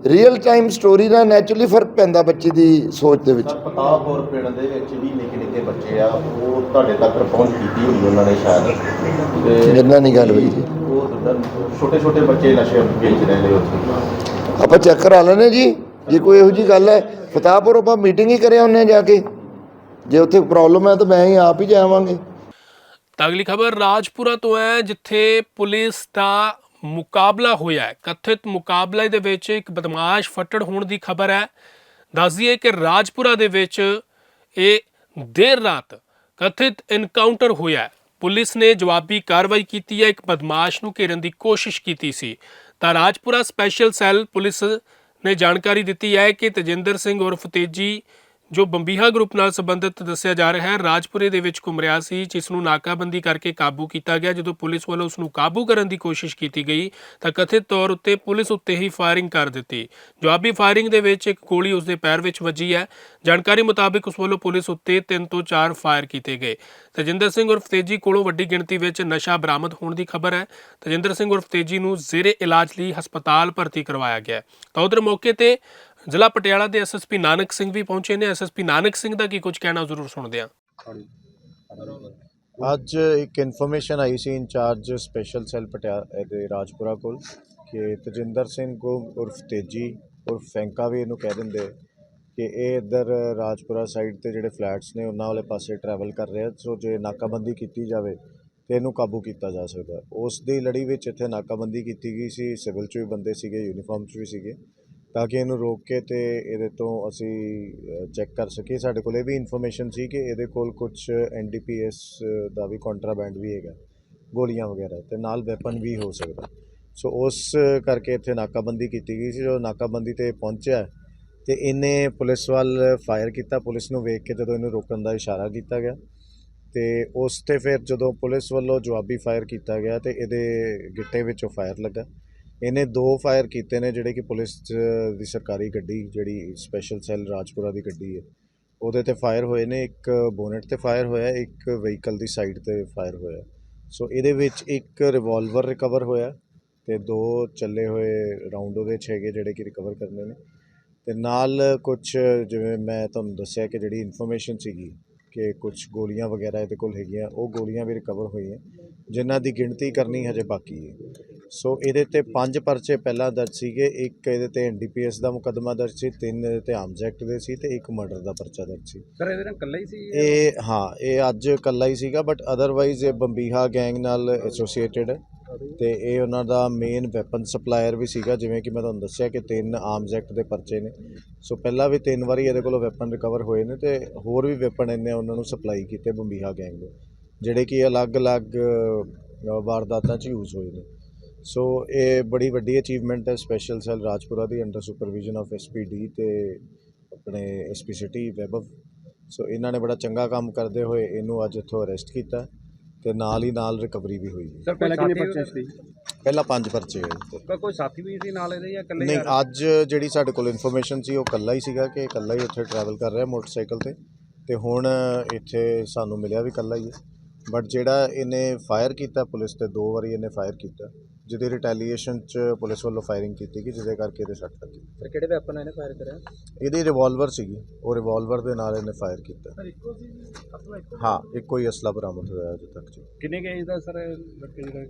ਰੀਅਲ ਟਾਈਮ ਸਟੋਰੀ ਨਾਲ ਨੈਚੁਰਲੀ ਫ਼ਰਕ ਪੈਂਦਾ ਬੱਚੇ ਦੀ ਸੋਚ ਦੇ ਵਿੱਚ। ਪਤਾਪੁਰ ਪਿੰਡ ਦੇ ਵਿੱਚ ਵੀ ਨਿੱਕੇ ਨਿੱਕੇ ਬੱਚੇ ਆ ਉਹ ਤੁਹਾਡੇ ਤੱਕ ਪਹੁੰਚ ਕੀਤੀ ਹੋਈ ਉਹਨਾਂ ਨੇ ਸ਼ਾਇਦ? ਤੇ ਜਿੰਨਾ ਨਹੀਂ ਗੱਲ ਹੋਈ ਜੀ ਉਹ ਛੋਟੇ ਛੋਟੇ ਬੱਚੇ ਨਸ਼ੇ ਵੇਚ ਰਹੇ ਨੇ ਉੱਥੇ। ਆਪਾਂ ਚੈੱਕ ਕਰਾ ਲੈਣੇ ਜੀ ਜੇ ਕੋਈ ਇਹੋ ਜੀ ਗੱਲ ਹੈ ਫਤਾਹਪੁਰ ਆਪਾਂ ਮੀਟਿੰਗ ਹੀ ਕਰਿਆ ਉਹਨੇ ਜਾ ਕੇ। ਜੇ ਉੱਥੇ ਪ੍ਰੋਬਲਮ ਹੈ ਤਾਂ ਮੈਂ ਹੀ ਆਪ ਹੀ ਜਾਵਾਂਗੇ। ਤਾਂ ਅਗਲੀ ਖਬਰ ਰਾਜਪੁਰਾ ਤੋਂ ਹੈ ਜਿੱਥੇ ਪੁਲਿਸ ਦਾ ਮੁਕਾਬਲਾ ਹੋਇਆ ਹੈ। ਕਥਿਤ ਮੁਕਾਬਲੇ ਦੇ ਵਿੱਚ ਇੱਕ ਬਦਮਾਸ਼ ਫੱਟੜ ਹੋਣ ਦੀ ਖਬਰ ਹੈ। ਦੱਸ ਦਈਏ ਕਿ ਰਾਜਪੁਰਾ ਦੇ ਵਿੱਚ ਇਹ ਦੇਰ ਰਾਤ ਕਥਿਤ ਇਨਕਾਊਂਟਰ ਹੋਇਆ ਪੁਲਿਸ ਨੇ ਜਵਾਬੀ ਕਾਰਵਾਈ ਕੀਤੀ ਹੈ। ਇੱਕ ਬਦਮਾਸ਼ ਨੂੰ ਘੇਰਨ ਦੀ ਕੋਸ਼ਿਸ਼ ਕੀਤੀ ਸੀ। ਤਾਂ ਰਾਜਪੁਰਾ ਸਪੈਸ਼ਲ ਸੈੱਲ ਪੁਲਿਸ ਨੇ ਜਾਣਕਾਰੀ ਦਿੱਤੀ ਹੈ ਕਿ ਤਜਿੰਦਰ ਸਿੰਘ ਉਰਫ ਤੇਜੀ ਜੋ ਬੰਬੀਹਾ ਗਰੁੱਪ ਨਾਲ ਸੰਬੰਧਿਤ ਦੱਸਿਆ ਜਾ ਰਿਹਾ ਹੈ, ਰਾਜਪੁਰੇ ਦੇ ਵਿੱਚ ਘੁੰਮ ਰਿਹਾ ਸੀ, ਜਿਸ ਨੂੰ ਨਾਕਾਬੰਦੀ ਕਰਕੇ ਕਾਬੂ ਕੀਤਾ ਗਿਆ। ਜਦੋਂ ਪੁਲਿਸ ਵੱਲੋਂ ਉਸ ਨੂੰ ਕਾਬੂ ਕਰਨ ਦੀ ਕੋਸ਼ਿਸ਼ ਕੀਤੀ ਗਈ, ਤਾਂ ਕਥਿਤ ਤੌਰ ਉੱਤੇ ਪੁਲਿਸ ਉੱਤੇ ਹੀ ਫਾਇਰਿੰਗ ਕਰ ਦਿੱਤੀ। ਜਵਾਬੀ ਫਾਇਰਿੰਗ ਦੇ ਵਿੱਚ ਇੱਕ ਗੋਲੀ ਉਸ ਦੇ ਪੈਰ ਵਿੱਚ ਵੱਜੀ ਹੈ। ਜਾਣਕਾਰੀ ਮੁਤਾਬਕ ਉਸ ਵੱਲੋਂ ਪੁਲਿਸ ਉੱਤੇ 3 ਤੋਂ 4 ਫਾਇਰ ਕੀਤੇ ਗਏ। ਤਜਿੰਦਰ ਸਿੰਘ ਉਰਫ ਤੇਜੀ ਕੋਲੋਂ ਵੱਡੀ ਗਿਣਤੀ ਵਿੱਚ ਨਸ਼ਾ ਬਰਾਮਦ ਹੋਣ ਦੀ ਖਬਰ ਹੈ। ਤਜਿੰਦਰ ਸਿੰਘ ਉਰਫ ਤੇਜੀ ਨੂੰ ਜ਼ੇਰੇ ਇਲਾਜ ਲਈ ਹਸਪਤਾਲ ਭਰਤੀ ਕਰਵਾਇਆ ਗਿਆ ਤਾਂ ਉਧਰ ਮੌਕੇ ਤੇ ਜ਼ਿਲ੍ਹਾ ਪਟਿਆਲਾ ਦੇ ਐਸਐਸਪੀ ਨਾਨਕ ਸਿੰਘ ਵੀ ਪਹੁੰਚੇ ਨੇ। ਐਸਐਸਪੀ ਨਾਨਕ ਸਿੰਘ ਦਾ ਕੀ ਕੁਝ ਕਹਿਣਾ ਜ਼ਰੂਰ ਸੁਣਦੇ ਹਾਂ। ਅੱਜ ਇੱਕ ਇਨਫੋਰਮੇਸ਼ਨ ਆਈ ਸੀ ਇੰਚਾਰਜ ਸਪੈਸ਼ਲ ਸੈੱਲ ਪਟਿਆਲਾ ਦੇ ਰਾਜਪੁਰਾ ਕੋਲ ਕਿ ਤਜਿੰਦਰ ਸਿੰਘ ਕੋ ਉਰਫ ਤੇਜੀ, ਉਰਫ ਫੈਂਕਾ ਵੀ ਇਹਨੂੰ ਕਹਿ ਦਿੰਦੇ ਕਿ ਇਹ ਇੱਧਰ ਰਾਜਪੁਰਾ ਸਾਈਡ ਤੇ ਜਿਹੜੇ ਫਲੈਟਸ ਨੇ ਉਹਨਾਂ ਵਾਲੇ ਪਾਸੇ ਟਰੈਵਲ ਕਰ ਰਿਹਾ। ਸੋ ਜੇ ਨਾਕਾਬੰਦੀ ਕੀਤੀ ਜਾਵੇ ਤੇ ਇਹਨੂੰ ਕਾਬੂ ਕੀਤਾ ਜਾ ਸਕਦਾ। ਉਸ ਦੀ ਲੜੀ ਵਿੱਚ ਇੱਥੇ ਨਾਕਾਬੰਦੀ ਕੀਤੀ ਗਈ ਸੀ। ਸਿਵਲ 'ਚ ਵੀ ਬੰਦੇ ਸੀਗੇ ਯੂਨੀਫਾਰਮ 'ਚ ਵੀ ਸੀਗੇ। ਤਾਂ ਕਿ ਇਹਨੂੰ ਰੋਕ ਕੇ ਤੇ ਇਹਦੇ ਤੋਂ ਅਸੀਂ ਚੈੱਕ ਕਰ ਸਕੀਏ। ਸਾਡੇ ਕੋਲ ਇਹ ਵੀ ਇਨਫੋਰਮੇਸ਼ਨ ਸੀ ਕਿ ਇਹਦੇ ਕੋਲ ਕੁਝ ਐਨਡੀਪੀਐਸ ਦਾ ਵੀ ਕੰਟਰਾਬੈਂਡ ਵੀ ਹੈਗਾ, ਗੋਲੀਆਂ ਵਗੈਰਾ ਤੇ ਨਾਲ ਵੈਪਨ ਵੀ ਹੋ ਸਕਦਾ। ਸੋ ਉਸ ਕਰਕੇ ਇੱਥੇ ਨਾਕਾਬੰਦੀ ਕੀਤੀ ਗਈ ਸੀ। ਜੋ ਨਾਕਾਬੰਦੀ ਤੇ ਪਹੁੰਚਿਆ ਤੇ ਇਹਨੇ ਪੁਲਿਸ ਵੱਲ ਫਾਇਰ ਕੀਤਾ। ਪੁਲਿਸ ਨੂੰ ਵੇਖ ਕੇ ਜਦੋਂ ਇਹਨੂੰ ਰੋਕਣ ਦਾ ਇਸ਼ਾਰਾ ਕੀਤਾ ਗਿਆ ਤੇ ਉਸ ਤੇ ਫਿਰ ਜਦੋਂ ਪੁਲਿਸ ਵੱਲੋਂ ਜਵਾਬੀ ਫਾਇਰ ਕੀਤਾ ਗਿਆ ਤੇ ਇਹਦੇ ਗਿੱਟੇ ਵਿੱਚੋਂ ਫਾਇਰ ਲੱਗਾ। ਇਹਨੇ ਦੋ ਫਾਇਰ ਕੀਤੇ ਨੇ ਜਿਹੜੇ ਕਿ ਪੁਲਿਸ ਦੀ ਸਰਕਾਰੀ ਗੱਡੀ, ਜਿਹੜੀ ਸਪੈਸ਼ਲ ਸੈੱਲ ਰਾਜਪੁਰਾ ਦੀ ਗੱਡੀ ਹੈ, ਉਹਦੇ ਤੇ ਫਾਇਰ ਹੋਏ ਨੇ, ਇੱਕ ਬੋਨਟ ਤੇ ਫਾਇਰ ਹੋਇਆ, ਇੱਕ ਵਹੀਕਲ ਦੀ ਸਾਈਡ ਤੇ ਫਾਇਰ ਹੋਇਆ। ਸੋ ਇਹਦੇ ਵਿੱਚ ਇੱਕ ਰਿਵਾਲਵਰ ਰਿਕਵਰ ਹੋਇਆ ਤੇ ਦੋ ਚੱਲੇ ਹੋਏ ਰਾਉਂਡ ਉਹਦੇ 'ਚ ਹੈਗੇ ਜਿਹੜੇ ਕਿ ਰਿਕਵਰ ਕਰਨੇ ਨੇ। ਤੇ ਨਾਲ ਕੁਝ ਜਿਵੇਂ ਮੈਂ ਤੁਹਾਨੂੰ ਦੱਸਿਆ ਕਿ ਜਿਹੜੀ ਇਨਫੋਰਮੇਸ਼ਨ ਸੀਗੀ ਕਿ ਕੁਝ ਗੋਲੀਆਂ ਵਗੈਰਾ ਇਹਦੇ ਕੋਲ ਹੈਗੀਆਂ ਉਹ ਗੋਲੀਆਂ ਵੀ ਰਿਕਵਰ ਹੋਈਆਂ। ਜਿਨ੍ਹਾਂ ਦੀ ਗਿਣਤੀ ਕਰਨੀ ਹਜੇ ਬਾਕੀ ਹੈ। ਸੋ ਇਹਦੇ ਤੇ ਪੰਜ ਪਰਚੇ ਪਹਿਲਾਂ ਦਰਜ ਸੀਗੇ। ਇੱਕ ਇਹਦੇ ਤੇ ਐਨਡੀਪੀਐਸ ਦਾ ਮੁਕੱਦਮਾ ਦਰਜ ਸੀ ਤਿੰਨ ਇਹਦੇ ਤੇ ਆਰਮਸ ਐਕਟ ਦੇ ਸੀ ਤੇ ਇੱਕ ਮਰਡਰ ਦਾ ਪਰਚਾ ਦਰਜ ਸੀ। ਸਰ ਇਹਦੇ ਨਾਲ ਇਕੱਲਾ ਹੀ ਸੀ ਇਹ ਹਾਂ ਇਹ ਅੱਜ ਇਕੱਲਾ ਹੀ ਸੀਗਾ ਬਟ ਅਦਰਵਾਈਜ਼ ਇਹ ਬੰਬੀਹਾ ਗੈਂਗ ਨਾਲ ਐਸੋਸੀਏਟਿਡ ਹੈ। ਤੇ ਇਹ ਉਹਨਾਂ ਦਾ ਮੇਨ ਵੈਪਨ ਸਪਲਾਇਰ ਵੀ ਸੀਗਾ, ਜਿਵੇਂ ਕਿ ਮੈਂ ਤੁਹਾਨੂੰ ਦੱਸਿਆ ਕਿ ਤਿੰਨ ਆਰਮਸ ਐਕਟ ਦੇ ਪਰਚੇ ਨੇ। ਸੋ ਪਹਿਲਾਂ ਵੀ ਤਿੰਨ ਵਾਰੀ ਇਹਦੇ ਕੋਲੋਂ ਵੈਪਨ ਰਿਕਵਰ ਹੋਏ ਨੇ ਤੇ ਹੋਰ ਵੀ ਵੈਪਨ ਇਹਨੇ ਉਹਨਾਂ ਨੂੰ ਸਪਲਾਈ ਕੀਤੇ ਬੰਬੀਹਾ ਗੈਂਗ ਨੂੰ, ਜਿਹੜੇ ਕਿ ਅਲੱਗ-ਅਲੱਗ ਵਾਰਦਾਤਾਂ 'ਚ ਯੂਜ਼ ਹੋਏ ਨੇ। ਸੋ ਇਹ ਬੜੀ ਵੱਡੀ ਅਚੀਵਮੈਂਟ ਹੈ ਸਪੈਸ਼ਲ ਸੈੱਲ ਰਾਜਪੁਰਾ ਦੀ ਅੰਡਰ ਸੁਪਰਵਿਜ਼ਨ ਆਫ ਐਸਪੀਡੀ ਤੇ ਆਪਣੇ ਐਸਪੀ ਸਿਟੀ ਵੈਬਵ ਸੋ ਇਹਨਾਂ ਨੇ ਬੜਾ ਚੰਗਾ ਕੰਮ ਕਰਦੇ ਹੋਏ ਇਹਨੂੰ ਅੱਜ ਇੱਥੋਂ ਅਰੈਸਟ ਕੀਤਾ। ਤੇ ਨਾਲ ਹੀ ਨਾਲ ਰਿਕਵਰੀ ਵੀ ਹੋਈ। ਸਰ ਪਹਿਲਾਂ ਕਿੰਨੇ ਪਰਚੇ ਸੀ? ਪਹਿਲਾਂ ਪੰਜ ਪਰਚੇ ਹੋਏ ਤੇ। ਕੋਈ ਸਾਥੀ ਵੀ ਸੀ ਨਾਲ ਇਹਦੇ ਜਾਂ ਇਕੱਲੇ ਨਹੀਂ ਅੱਜ ਜਿਹੜੀ ਸਾਡੇ ਕੋਲ ਇਨਫੋਰਮੇਸ਼ਨ ਸੀ ਉਹ ਕੱਲਾ ਹੀ ਸੀਗਾ ਕਿ ਕੱਲਾ ਹੀ ਉੱਥੇ ਟਰੈਵਲ ਕਰ ਰਿਹਾ ਮੋਟਰਸਾਈਕਲ ਤੇ। ਤੇ ਹੁਣ ਇੱਥੇ ਸਾਨੂੰ ਮਿਲਿਆ ਵੀ ਕੱਲਾ ਹੀ ਹੈ। ਬਟ ਜਿਹੜਾ ਇਹਨੇ ਫਾਇਰ ਕੀਤਾ ਪੁਲਿਸ ਤੇ ਦੋ ਵਾਰੀ ਇਹਨੇ ਫਾਇਰ ਕੀਤਾ। ਜਿਹਦੀ ਰਿਟੈਲੀਏਸ਼ਨ ਚ ਪੁਲਿਸ ਵੱਲੋਂ ਫਾਇਰਿੰਗ ਕੀਤੀ ਗਈ ਜਿਹਦੇ ਕਰਕੇ ਇਹਦੇ ਸੱਟ ਲੱਗੀ। ਸਰ ਕਿਹੜੇ ਵੈਪਨ ਇਹਨੇ ਫਾਇਰ ਕਰਿਆ? ਇਹਦੀ ਰਿਵਾਲਵਰ ਸੀਗੀ। ਉਹ ਰਿਵਾਲਵਰ ਦੇ ਨਾਲ ਇਹਨੇ ਫਾਇਰ ਕੀਤਾ। ਹਾਂ ਇੱਕੋ ਹੀ ਅਸਲਾ ਬਰਾਮਦ ਹੋਇਆ ਅਜੇ ਤੱਕ ਜੀ। ਕਿੰਨੇ ਕੇ ਏਜ ਦਾ ਸਰ ਲੜਕੇ ਜਿਹੜਾ?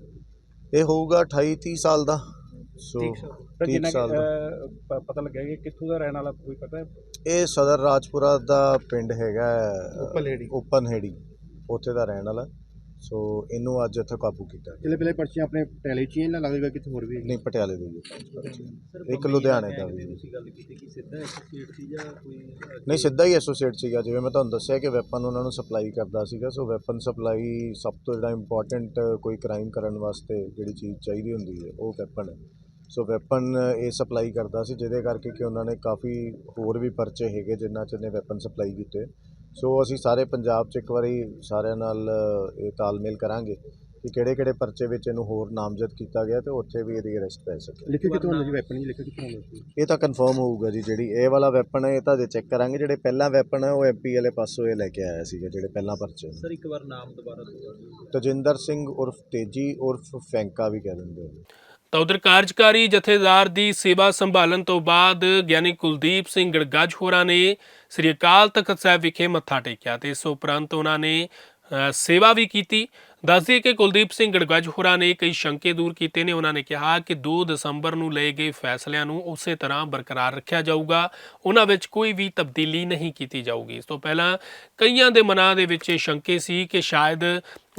ਇਹ ਹੋਊਗਾ 28 30 ਸਾਲ ਦਾ। So sir. 30 ਜਿੰਨਾ ਸਾਲ ਦਾ। ਪਤਾ ਲੱਗਿਆ ਕਿ ਕਿੱਥੋਂ ਦਾ ਰਹਿਣ ਵਾਲਾ ਕੋਈ ਪਤਾ ਹੈ? ਇਹ ਸਦਰ ਰਾਜਪੁਰਾ ਦਾ ਪਿੰਡ ਹੈਗਾ ਓਪਨ ਹੇੜੀ ਓਪਨ ਹੇੜੀ ਉੱਥੇ ਦਾ ਰਹਿਣ ਵਾਲਾ। ਸੋ ਇਹਨੂੰ ਅੱਜ ਇੱਥੇ ਕਾਬੂ ਕੀਤਾ ਗਿਆ। ਜਿਹੜੇ ਪਹਿਲੇ ਪਰਚੀਆਂ ਆਪਣੇ ਪਟਿਆਲੇ ਚ ਹੀ ਇਹਨਾਂ ਲੱਗਦਾ ਕਿਤੇ ਹੋਰ ਵੀ ਨਹੀਂ ਪਟਿਆਲੇ ਦੇ ਜੀ। ਇੱਕ ਲੁਧਿਆਣੇ ਦਾ ਵੀ ਜੀ। ਨਹੀਂ ਸਿੱਧਾ ਹੀ ਐਸੋਸੀਏਟ ਸੀਗਾ ਜਿਵੇਂ ਮੈਂ ਤੁਹਾਨੂੰ ਦੱਸਿਆ ਕਿ ਵੈਪਨ ਉਹਨਾਂ ਨੂੰ ਸਪਲਾਈ ਕਰਦਾ ਸੀਗਾ ਸੋ ਵੈਪਨ ਸਪਲਾਈ ਸਭ ਤੋਂ ਜਿਹੜਾ ਇੰਪੋਰਟੈਂਟ ਕੋਈ ਕ੍ਰਾਈਮ ਕਰਨ ਵਾਸਤੇ ਜਿਹੜੀ ਚੀਜ਼ ਚਾਹੀਦੀ ਹੁੰਦੀ ਹੈ ਉਹ ਵੈਪਨ ਹੈ ਸੋ ਵੈਪਨ ਇਹ ਸਪਲਾਈ ਕਰਦਾ ਸੀ ਜਿਹਦੇ ਕਰਕੇ ਕਿ ਉਹਨਾਂ ਨੇ ਕਾਫੀ ਹੋਰ ਵੀ ਪਰਚੇ ਹੈਗੇ ਜਿਨ੍ਹਾਂ 'ਚ ਨੇ ਵੈਪਨ ਸਪਲਾਈ ਕੀਤੇ ਸੋ ਅਸੀਂ ਸਾਰੇ ਪੰਜਾਬ 'ਚ ਇੱਕ ਵਾਰੀ ਸਾਰਿਆਂ ਨਾਲ ਇਹ ਤਾਲਮੇਲ ਕਰਾਂਗੇ ਕਿ ਕਿਹੜੇ ਕਿਹੜੇ ਪਰਚੇ ਵਿੱਚ ਇਹਨੂੰ ਹੋਰ ਨਾਮਜ਼ਦ ਕੀਤਾ ਗਿਆ ਤੇ ਉੱਥੇ ਵੀ ਇਹਦੀ ਅਰੈਸਟ ਪੈ ਸਕੇ। ਲਿਖੇ ਹੁੰਦਾ ਜੀ ਵੈਪਨ ਜੀ ਲਿਖੇ ਹੁੰਦਾ ਇਹ ਤਾਂ ਕਨਫਰਮ ਹੋਊਗਾ ਜੀ ਜਿਹੜੀ ਇਹ ਵਾਲਾ ਵੈਪਨ ਹੈ ਇਹ ਤਾਂ ਜੇ ਚੈੱਕ ਕਰਾਂਗੇ। ਜਿਹੜੇ ਪਹਿਲਾ ਵੈਪਨ ਹੈ ਉਹ ਐਮਪੀ ਵਾਲੇ ਪਾਸੋਂ ਇਹ ਲੈ ਕੇ ਆਇਆ ਸੀਗਾ ਜਿਹੜੇ ਪਹਿਲਾਂ ਪਰਚੇ ਸਰ ਇੱਕ ਵਾਰ ਨਾਮ ਦੁਬਾਰਾ ਤਜਿੰਦਰ ਸਿੰਘ ਉਰਫ ਤੇਜੀ ਉਰਫ ਫੈਂਕਾ ਵੀ ਕਹਿ ਦਿੰਦੇ ਨੇ। ਤਾਂ ਉਧਰ ਕਾਰਜਕਾਰੀ ਜਥੇਦਾਰ ਦੀ ਸੇਵਾ ਸੰਭਾਲਣ ਤੋਂ ਬਾਅਦ ਗਿਆਨੀ ਕੁਲਦੀਪ ਸਿੰਘ ਗੜਗੱਜ ਹੋਰਾਂ ਨੇ ਸ੍ਰੀ ਅਕਾਲ ਤਖਤ ਸਾਹਿਬ ਵਿਖੇ ਮੱਥਾ ਟੇਕਿਆ ਤੇ ਇਸ ਉਪਰੰਤ ਉਹਨਾਂ ਨੇ ਸੇਵਾ ਵੀ ਕੀਤੀ। ਦੱਸਦੀ ਕਿ ਕੁਲਦੀਪ ਸਿੰਘ ਗੜਗੱਜ ਹੋਰਾਂ ਨੇ ਕਈ ਸ਼ੰਕੇ ਦੂਰ ਕੀਤੇ ਨੇ। ਉਹਨਾਂ ਨੇ ਕਿਹਾ ਕਿ 2 ਦਸੰਬਰ ਨੂੰ ਲਏ ਗਏ ਫੈਸਲਿਆਂ ਨੂੰ ਉਸੇ ਤਰ੍ਹਾਂ ਬਰਕਰਾਰ ਰੱਖਿਆ ਜਾਊਗਾ। ਉਹਨਾਂ ਵਿੱਚ ਕੋਈ ਵੀ ਤਬਦੀਲੀ ਨਹੀਂ ਕੀਤੀ ਜਾਊਗੀ। ਇਸ ਤੋਂ ਪਹਿਲਾਂ ਕਈਆਂ ਦੇ ਮਨਾਂ ਦੇ ਵਿੱਚ ਇਹ ਸ਼ੰਕੇ ਸੀ ਕਿ ਸ਼ਾਇਦ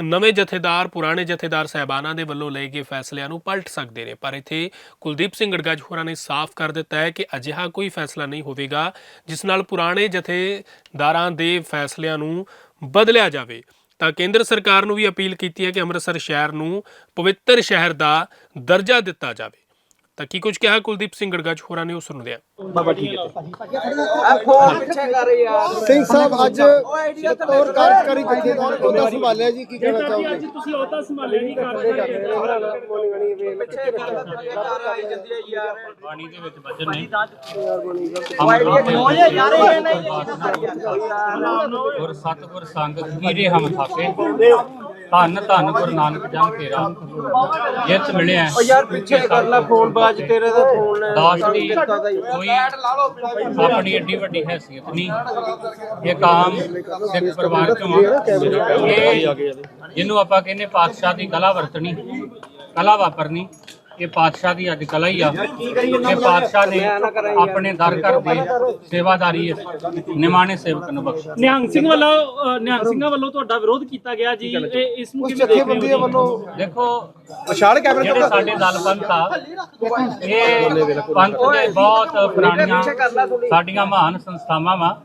ਨਵੇਂ ਜਥੇਦਾਰ, ਪੁਰਾਣੇ ਜਥੇਦਾਰ ਸਹਿਬਾਨਾਂ ਦੇ ਵੱਲੋਂ ਲਏ ਗਏ ਫੈਸਲਿਆਂ ਨੂੰ ਪਲਟ ਸਕਦੇ ਨੇ। ਪਰ ਇੱਥੇ ਕੁਲਦੀਪ ਸਿੰਘ ਗੜਗੱਜ ਹੋਰਾਂ ਨੇ ਸਾਫ਼ ਕਰ ਦਿੱਤਾ ਹੈ ਕਿ ਅਜਿਹਾ ਕੋਈ ਫੈਸਲਾ ਨਹੀਂ ਹੋਵੇਗਾ, ਜਿਸ ਨਾਲ ਪੁਰਾਣੇ ਜਥੇਦਾਰਾਂ ਦੇ ਫੈਸਲਿਆਂ ਨੂੰ ਬਦਲਿਆ ਜਾਵੇ। ਤਾਂ ਕੇਂਦਰ ਸਰਕਾਰ ਨੂੰ ਵੀ ਅਪੀਲ ਕੀਤੀ ਹੈ ਕਿ ਅੰਮ੍ਰਿਤਸਰ ਸ਼ਹਿਰ ਨੂੰ ਪਵਿੱਤਰ ਸ਼ਹਿਰ ਦਾ ਦਰਜਾ ਦਿੱਤਾ ਜਾਵੇ। ਤਾਂ ਕੀ ਕੁਝ ਕਿਹਾ ਕੁਲਦੀਪ ਸਿੰਘ ਗੜਗੱਜ ਹੋਰਾਂ ਨੇ ਉਹ ਸੁਣਦੇ ਹਾਂ ਸਿੰਘ ਸਾਹਿਬ ਅੱਜ ਹੋਰ ਕਾਰਜਕਾਰੀ ਜਥੇਦਾਰ ਉਹਦਾ ਸੰਭਾਲਿਆ ਜੀ ਕੀ ਕਹਿਣਾ ਚਾਹੋਗੇ ਅੱਜ ਤੁਸੀਂ ਉਹਦਾ ਸੰਭਾਲਿਆ ਨਹੀਂ ਗੁਰ ਸਤਿਗੁਰ ਸੰਗ ਕੀਰੇ ਹਮ ਥਾਪੇ ਧੰਨ ਧੰਨ ਗੁਰੂ ਨਾਨਕ ਜਨ ਤੇਰਾ ਜਿੱਤ ਮਿਲਿਆ ਓ ਯਾਰ ਪਿੱਛੇ ਕਰ ਲੈ ਫੋਨ ਬਾਜ ਤੇਰੇ ਦਾ ਫੋਨ ਦਾਸ ਦੀ ਕੋਈ ਆਪਣੀ ਏਡੀ ਵੱਡੀ ਹੈਸੀਅਤ ਨਹੀਂ। ਇਹ ਕਾਮ ਸਿੱਖ ਪਰਿਵਾਰ ਚੋਂ ਆ। ਇਹ ਜਿਹਨੂੰ ਆਪਾਂ ਕਹਿੰਦੇ ਪਾਤਸ਼ਾਹ ਦੀ ਕਲਾ ਵਰਤਣੀ ਕਲਾ ਵਾਪਰਨੀ। ਇਹ ਪਾਤਸ਼ਾਹ ਦੀ ਅੱਜ ਕਲਾ ਹੀ ਆ। ਇਹ ਪਾਤਸ਼ਾਹ ਨੇ ਆਪਣੇ ਦਰ ਘਰ ਦੇ ਸੇਵਾਦਾਰੀ ਨਿਮਾਣੇ ਸੇਵਕ ਨੂੰ ਬਖਸ਼ਿਆ ਨਿਹੰਗ ਸਿੰਘ ਵੱਲੋਂ ਨਿਹੰਗ ਸਿੰਘਾਂ ਵੱਲੋਂ ਤੁਹਾਡਾ ਵਿਰੋਧ ਕੀਤਾ ਗਿਆ ਜੀ। ਇਹ ਇਸ ਨੂੰ ਕਿਵੇਂ ਦੇਖਦੇ ਹੋ? ਦੇਖੋ ਵਿਸ਼ਾਲ ਕੈਮਰੇ ਜਿਹੜੇ ਸਾਡੇ ਦਲ ਪੰਥ ਆ ਇਹ ਪੰਥ ਦੇ ਬਹੁਤ ਪੁਰਾਣੀਆਂ ਸਾਡੀਆਂ ਮਹਾਨ ਸੰਸਥਾਵਾਂ ਵਾ।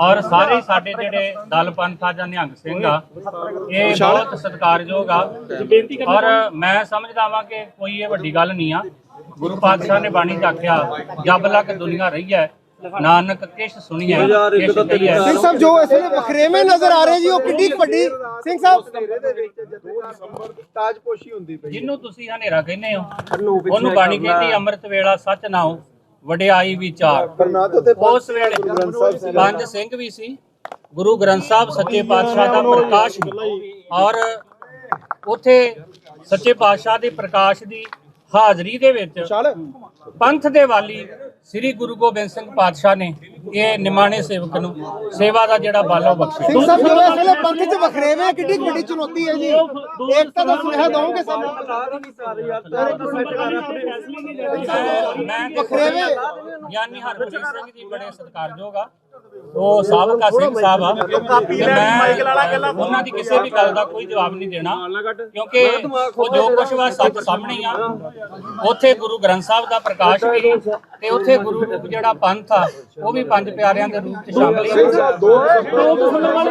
ਔਰ ਸਾਰੇ ਸਾਡੇ ਜਿਹੜੇ ਦਲ ਪੰਥ ਆ ਜਾਂ ਨਿਹੰਗ ਸਿੰਘ ਆ ਇਹ ਬਹੁਤ ਸਤਿਕਾਰਯੋਗ ਆ। ਔਰ ਮੈਂ ਸਮਝਦਾ ਵਾਂ ਕਿ ਕੋਈ ਇਹ ਵੱਡੀ ਗੱਲ ਨਹੀਂ ਆ। ਗੁਰੂ ਪਾਤਸ਼ਾਹ ਨੇ ਬਾਣੀ ਚ ਆਖਿਆ ਜਬ ਲੱਕ ਦੁਨੀਆ ਰਹੀ ਹੈ ਨਾਨਕ ਕਿਛ ਸੁਣੀਐ ਸਿੰਘ ਸਾਹਿਬ ਜੋ ਇਸ ਵੇਲੇ ਵਖਰੇਵੇਂ ਨਜ਼ਰ ਆ ਰਹੇ ਜੀ ਉਹ ਕਿੱਡੀ ਵੱਡੀ ਸਿੰਘ ਸਾਹਿਬ? ਜਿਹਨੂੰ ਤੁਸੀਂ ਹਨੇਰਾ ਕਹਿੰਦੇ ਹੋ ਉਹਨੂੰ ਬਾਣੀ ਕਹਿੰਦੀ ਅੰਮ੍ਰਿਤ ਵੇਲਾ ਸੱਚ ਨਾਉ ਵਡਿਆਈ ਵਿਚਾਰ ਉਸ ਵੇਲੇ ਪੰਜ ਸਿੰਘ ਵੀ ਸੀ। ਗੁਰੂ ਗ੍ਰੰਥ ਸਾਹਿਬ ਸੱਚੇ ਪਾਤਸ਼ਾਹ ਦਾ ਪ੍ਰਕਾਸ਼ ਔਰ ਉਥੇ ਸੱਚੇ ਪਾਤਸ਼ਾਹ ਦੇ ਪ੍ਰਕਾਸ਼ ਦੀ ਹਾਜ਼ਰੀ ਦੇ ਵਿੱਚ ਪੰਥ ਦੇ ਵਾਲੀ ਸ੍ਰੀ ਗੁਰੂ ਗੋਬਿੰਦ ਸਿੰਘ ਪਾਤਸ਼ਾਹ ਨੇ ਇਹ ਨਿਮਾਣੇ ਸੇਵਕ ਨੂੰ ਸੇਵਾ ਦਾ ਜਿਹੜਾ ਬਾਲੋ ਬਖਸ਼ਿਆ। ਸਿੰਘ ਸਾਹਿਬ ਇਸ ਵੇਲੇ ਪੰਥ 'ਚ ਵਖਰੇਵੇਂ ਕਿੱਡੀ ਕੁ ਵੱਡੀ ਚੁਣੌਤੀ ਹੈ ਜੀ। ਏਕਤਾ ਦਾ ਸੁਨੇਹਾ ਦਵੋਗੇ ਸਾਨੂੰ? ਮੈਂ ਮੈਂ ਗਿਆਨੀ ਹਰਪ੍ਰੀਤ ਸਿੰਘ ਜੀ ਬੜੇ ਸਤਿਕਾਰਯੋਗ ਆ। ਉਹ ਸਾਬਕਾ ਸਿੰਘ ਸਾਹਿਬ ਆ। ਮੈਂ ਉਹਨਾਂ ਦੀ ਕਿਸੇ ਵੀ ਗੱਲ ਦਾ ਕੋਈ ਜਵਾਬ ਨਹੀਂ ਦੇਣਾ ਕਿਉਂਕਿ ਉਹ ਜੋ ਕੁਛ ਵਾ ਸੱਚ ਸਾਹਮਣੇ ਆ। ਉੱਥੇ ਗੁਰੂ ਗ੍ਰੰਥ ਸਾਹਿਬ ਦਾ ਪ੍ਰਕਾਸ਼ ਵੀ ਤੇ ਉੱਥੇ ਗੁਰੂ ਜਿਹੜਾ ਪੰਥ ਆ ਉਹ ਵੀ ਪੰਜ ਪਿਆਰਿਆਂ ਦੇ ਰੂਪ ਚ ਸ਼ਾਮਲ ਹੈ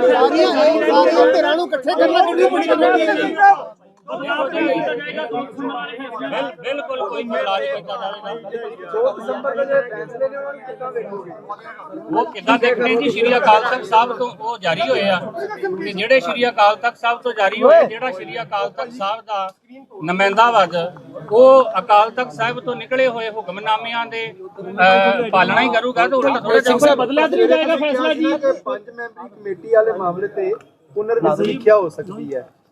ਸਾਰੀਆਂ ਸਾਰੀਆਂ ਧਿਰਾਂ ਨੂੰ ਇਕੱਠੇ ਕਰਨਾ ਕਿੱਡੀ ਵੱਡੀ ਕਮੇਟੀ ਹੈ। ਬਿਲ- ਬਿਲਕੁਲ ਕੋਈ ਉਹ ਕਿੱਦਾਂ ਦੇਖਦੇ ਜੀ? ਸ਼੍ਰੀ ਅਕਾਲ ਤਖਤ ਸਾਹਿਬ ਤੋਂ ਉਹ ਜਾਰੀ ਹੋਏ ਆ। ਕਿ ਜਿਹੜੇ ਸ਼੍ਰੀ ਅਕਾਲ ਤਖਤ ਸਾਹਿਬ ਤੋਂ ਜਾਰੀ ਹੋਏ ਜਿਹੜਾ ਸ਼੍ਰੀ ਅਕਾਲ ਤਖਤ ਸਾਹਿਬ ਦਾ ਨੁਮਾਇੰਦਾ ਵਜ ਉਹ ਅਕਾਲ ਤਖਤ ਸਾਹਿਬ ਤੋਂ ਨਿਕਲੇ ਹੋਏ ਹੁਕਮਨਾਮਿਆਂ ਦੇ ਅਹ, ਪਾਲਣਾ ਹੀ ਕਰੂਗਾ ਤਾਂ ਉਹਨਾਂ ਥੋੜਾ ਜਿਹਾ ਬਦਲਿਆ ਤਾਂ ਨਹੀਂ ਜਾਏਗਾ ਫੈਸਲਾ ਜੀ। ਪੰਜ ਮੈਂਬਰੀ ਕਮੇਟੀ ਵਾਲੇ ਮਾਮਲੇ ਤੇ ਪੁਨਰ ਸਮੀਖਿਆ ਹੋ ਸਕਦੀ ਹੈ।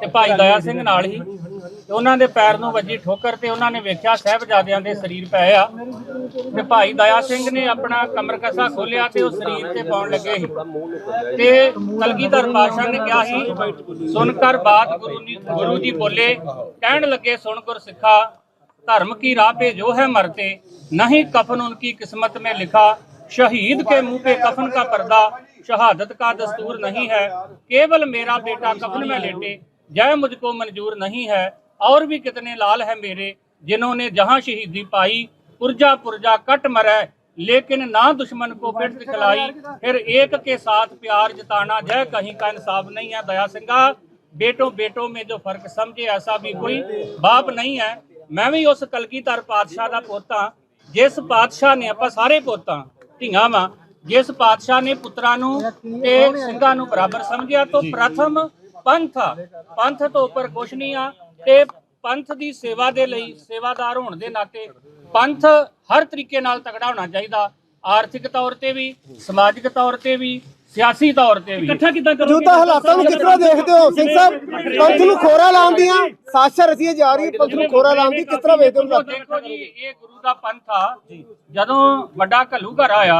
ਤੇ ਭਾਈ ਦਇਆ ਸਿੰਘ ਨਾਲ ਹੀ ਤੇ ਉਹਨਾਂ ਦੇ ਪੈਰ ਨੂੰ ਵੱਜੀ ਠੋਕਰ ਤੇ ਉਹਨਾਂ ਨੇ ਵੇਖਿਆ ਸਾਹਿਬਜ਼ਾਦਿਆਂ ਦੇ ਸਰੀਰ ਪਏ ਆ ਤੇ ਭਾਈ ਦਇਆ ਸਿੰਘ ਨੇ ਆਪਣਾ ਕਮਰ ਕਸਾ ਖੋਲਿਆ ਤੇ ਉਹ ਸਰੀਰ ਤੇ ਪਾਉਣ ਲੱਗੇ ਸੀ ਤੇ ਕਲਗੀਧਰ ਪਾਸ਼ਾ ਨੇ ਕਿਹਾ ਸੀ ਸੁਣ ਕਰ ਬਾਤ ਗੁਰੂ ਜੀ ਗੁਰੂ ਜੀ ਬੋਲੇ ਕਹਿਣ ਲੱਗੇ ਸੁਣ ਗੁਰ ਸਿੱਖਾ धर्म की राह पे जो है मरते नहीं कफन उनकी किस्मत में लिखा शहीद के मुंह पे कफन का पर्दा शहादत का दस्तूर नहीं है केवल मेरा बेटा कफन में लेटे जय मुझको मंजूर नहीं है और भी कितने लाल है मेरे जिन्होंने जहां शहीदी पाई पुरजा पुरजा कट मरे लेकिन ना दुश्मन को पिट दिखलाई फिर एक के साथ प्यार जताना जय कहीं का इंसाफ नहीं है दया सिंगा बेटों बेटों में जो फर्क समझे ऐसा भी कोई बाप नहीं है ਮੈਂ ਵੀ ਉਸ ਕਲਗੀਧਰ ਪਾਤਸ਼ਾਹ ਦਾ ਪੁੱਤ ਹਾਂ ਜਿਸ ਪਾਤਸ਼ਾਹ ਨੇ ਆਪਾਂ ਸਾਰੇ ਪੁੱਤ ਹਾਂ ਧੀਆਂ ਵਾਂ ਜਿਸ ਪਾਤਸ਼ਾਹ ਨੇ ਪੁੱਤਰਾਂ ਨੂੰ ਤੇ ਸਿੰਘਾਂ ਨੂੰ ਬਰਾਬਰ ਸਮਝਿਆ ਤੋਂ ਪ੍ਰਥਮ ਪੰਥ ਆ। ਪੰਥ ਤੋਂ ਉੱਪਰ ਕੁਛ ਨਹੀਂ ਆ। ਤੇ ਪੰਥ ਦੀ ਸੇਵਾ ਦੇ ਲਈ ਸੇਵਾਦਾਰ ਹੋਣ ਦੇ ਨਾਤੇ ਪੰਥ ਹਰ ਤਰੀਕੇ ਨਾਲ ਤਗੜਾ ਹੋਣਾ ਚਾਹੀਦਾ। ਆਰਥਿਕ ਤੌਰ ਤੇ ਵੀ ਸਮਾਜਿਕ ਤੌਰ ਤੇ ਵੀ ਸਿਆਸੀ ਤੌਰ ਤੇ ਵੀ। ਇਕੱਠਾ ਕਿਦਾਂ ਮੌਜੂਦਾ ਹਾਲਾਤਾਂ ਨੂੰ ਤਰ੍ਹਾਂ ਦੇਖਦੇ ਹੋ? ਸਿੰਘ ਸਾਹਿਬ ਪੰਥ ਨੂੰ ਖੋਰਾ ਲਾਉਣ ਦੀਆਂ ਸਾਜ਼ਿਸ਼ਾਂ ਰਚੀਆਂ ਜਾ ਰਹੀ ਪੰਥ ਨੂੰ ਖੋਰਾ ਲਾਉਣ ਦੀ ਕਿਸ ਤਰ੍ਹਾਂ ਵੇਖਦੇ ਹੋ? ਦੇਖੋ ਜੀ ਇਹ ਗੁਰੂ ਦਾ ਪੰਥ ਆ। ਜਦੋਂ ਵੱਡਾ ਘੱਲੂ ਘਰ ਆਇਆ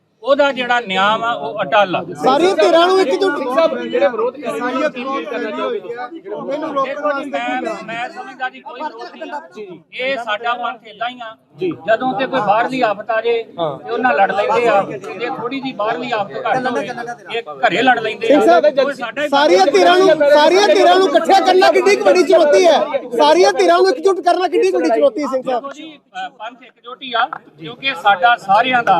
ਉਹਦਾ ਜਿਹੜਾ ਨਿਆਂ ਆ ਉਹ ਅਟਲ ਆ। ਸਾਰੀਆਂ ਧਿਰਾਂ ਨੂੰ ਇੱਕਜੁੱਟ ਜਿਹੜੇ ਵਿਰੋਧ ਕਰ ਦੇਖੋ ਜੀ ਮੈਂ ਮੈਂ ਸਮਝਦਾ ਜੀ ਕੋਈ ਵਿਰੋਧ ਨਹੀਂ ਇਹ ਸਾਡਾ ਪੰਥ ਇਦਾਂ ਹੀ ਆ। ਜਦੋਂ ਤੇ ਕੋਈ ਬਾਹਰਲੀ ਆਫਤ ਆ ਜੇ ਤੇ ਉਹਨਾਂ ਲੜ ਲੈਂਦੇ ਆ। ਜੇ ਥੋੜੀ ਜੀ ਬਾਹਰਲੀ ਆਫਤ ਘੱਟ ਹੋਵੇ ਇਹ ਘਰੇ ਲੜ ਲੈਂਦੇ ਆ ਹੀ ਸਾਰੀਆਂ ਧਿਰਾਂ ਨੂੰ ਸਾਰੀਆਂ ਧਿਰਾਂ ਨੂੰ ਇਕੱਠਿਆ ਕਰਨਾ ਕਿੰਨੀ ਵੱਡੀ ਚੁਣੌਤੀ ਹੈ। ਸਾਰੀਆਂ ਧਿਰਾਂ ਨੂੰ ਇਕਜੁੱਟ ਕਰਨਾ ਕਿੰਨੀ ਵੱਡੀ ਚੁਣੌਤੀ ਹੈ ਸਿੰਘ ਸਾਹਿਬ। ਪੰਥ ਇੱਕਜੁੱਟੀ ਆ ਕਿਉਂਕਿ ਸਾਡਾ ਸਾਰਿਆਂ ਦਾ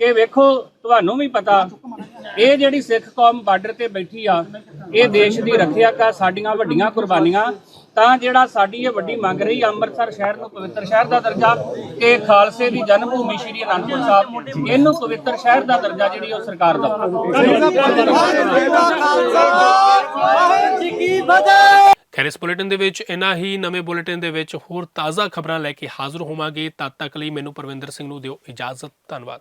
ਕਿ ਵੇਖੋ, ਤੁਹਾਨੂੰ ਵੀ ਪਤਾ, ਇਹ ਜਿਹੜੀ ਸਿੱਖ ਕੌਮ ਬਾਰਡਰ ਤੇ ਬੈਠੀ ਆ, ਇਹ ਦੇਸ਼ ਦੀ ਰੱਖਿਆ ਕਰ ਸਾਡੀਆਂ ਵੱਡੀਆਂ ਕੁਰਬਾਨੀਆਂ। ਤਾਂ ਜਿਹੜਾ ਸਾਡੀ ਇਹ ਵੱਡੀ ਮੰਗ ਰਹੀ ਆ ਅੰਮ੍ਰਿਤਸਰ ਸ਼ਹਿਰ ਨੂੰ, ਪਵਿੱਤਰ ਸ਼ਹਿਰ ਦਾ ਦਰਜਾ ਕਿ ਖਾਲਸੇ ਦੀ ਜਨਮ ਭੂਮੀ ਸ਼੍ਰੀ ਅਨੰਦਪੁਰ ਸਾਹਿਬ, ਇਹਨੂੰ ਪਵਿੱਤਰ ਸ਼ਹਿਰ ਦਾ ਦਰਜਾ ਜਿਹੜੀ ਉਹ ਸਰਕਾਰ ਦਾ। ਖੈਰ, ਇਸ ਬੁਲੇਟਿਨ ਦੇ ਵਿੱਚ ਇਨਾ ਹੀ ਨਵੇਂ ਬੁਲੇਟਿਨ ਦੇ ਵਿੱਚ ਹੋਰ ਤਾਜ਼ਾ ਖਬਰਾਂ ਲੈ ਕੇ ਹਾਜ਼ਰ ਹੋਵਾਂਗੇ। ਤਦ ਤੱਕ ਲਈ ਮੈਨੂੰ ਪਰਵਿੰਦਰ ਸਿੰਘ ਨੂੰ ਦਿਓ ਇਜਾਜ਼ਤ। ਧੰਨਵਾਦ।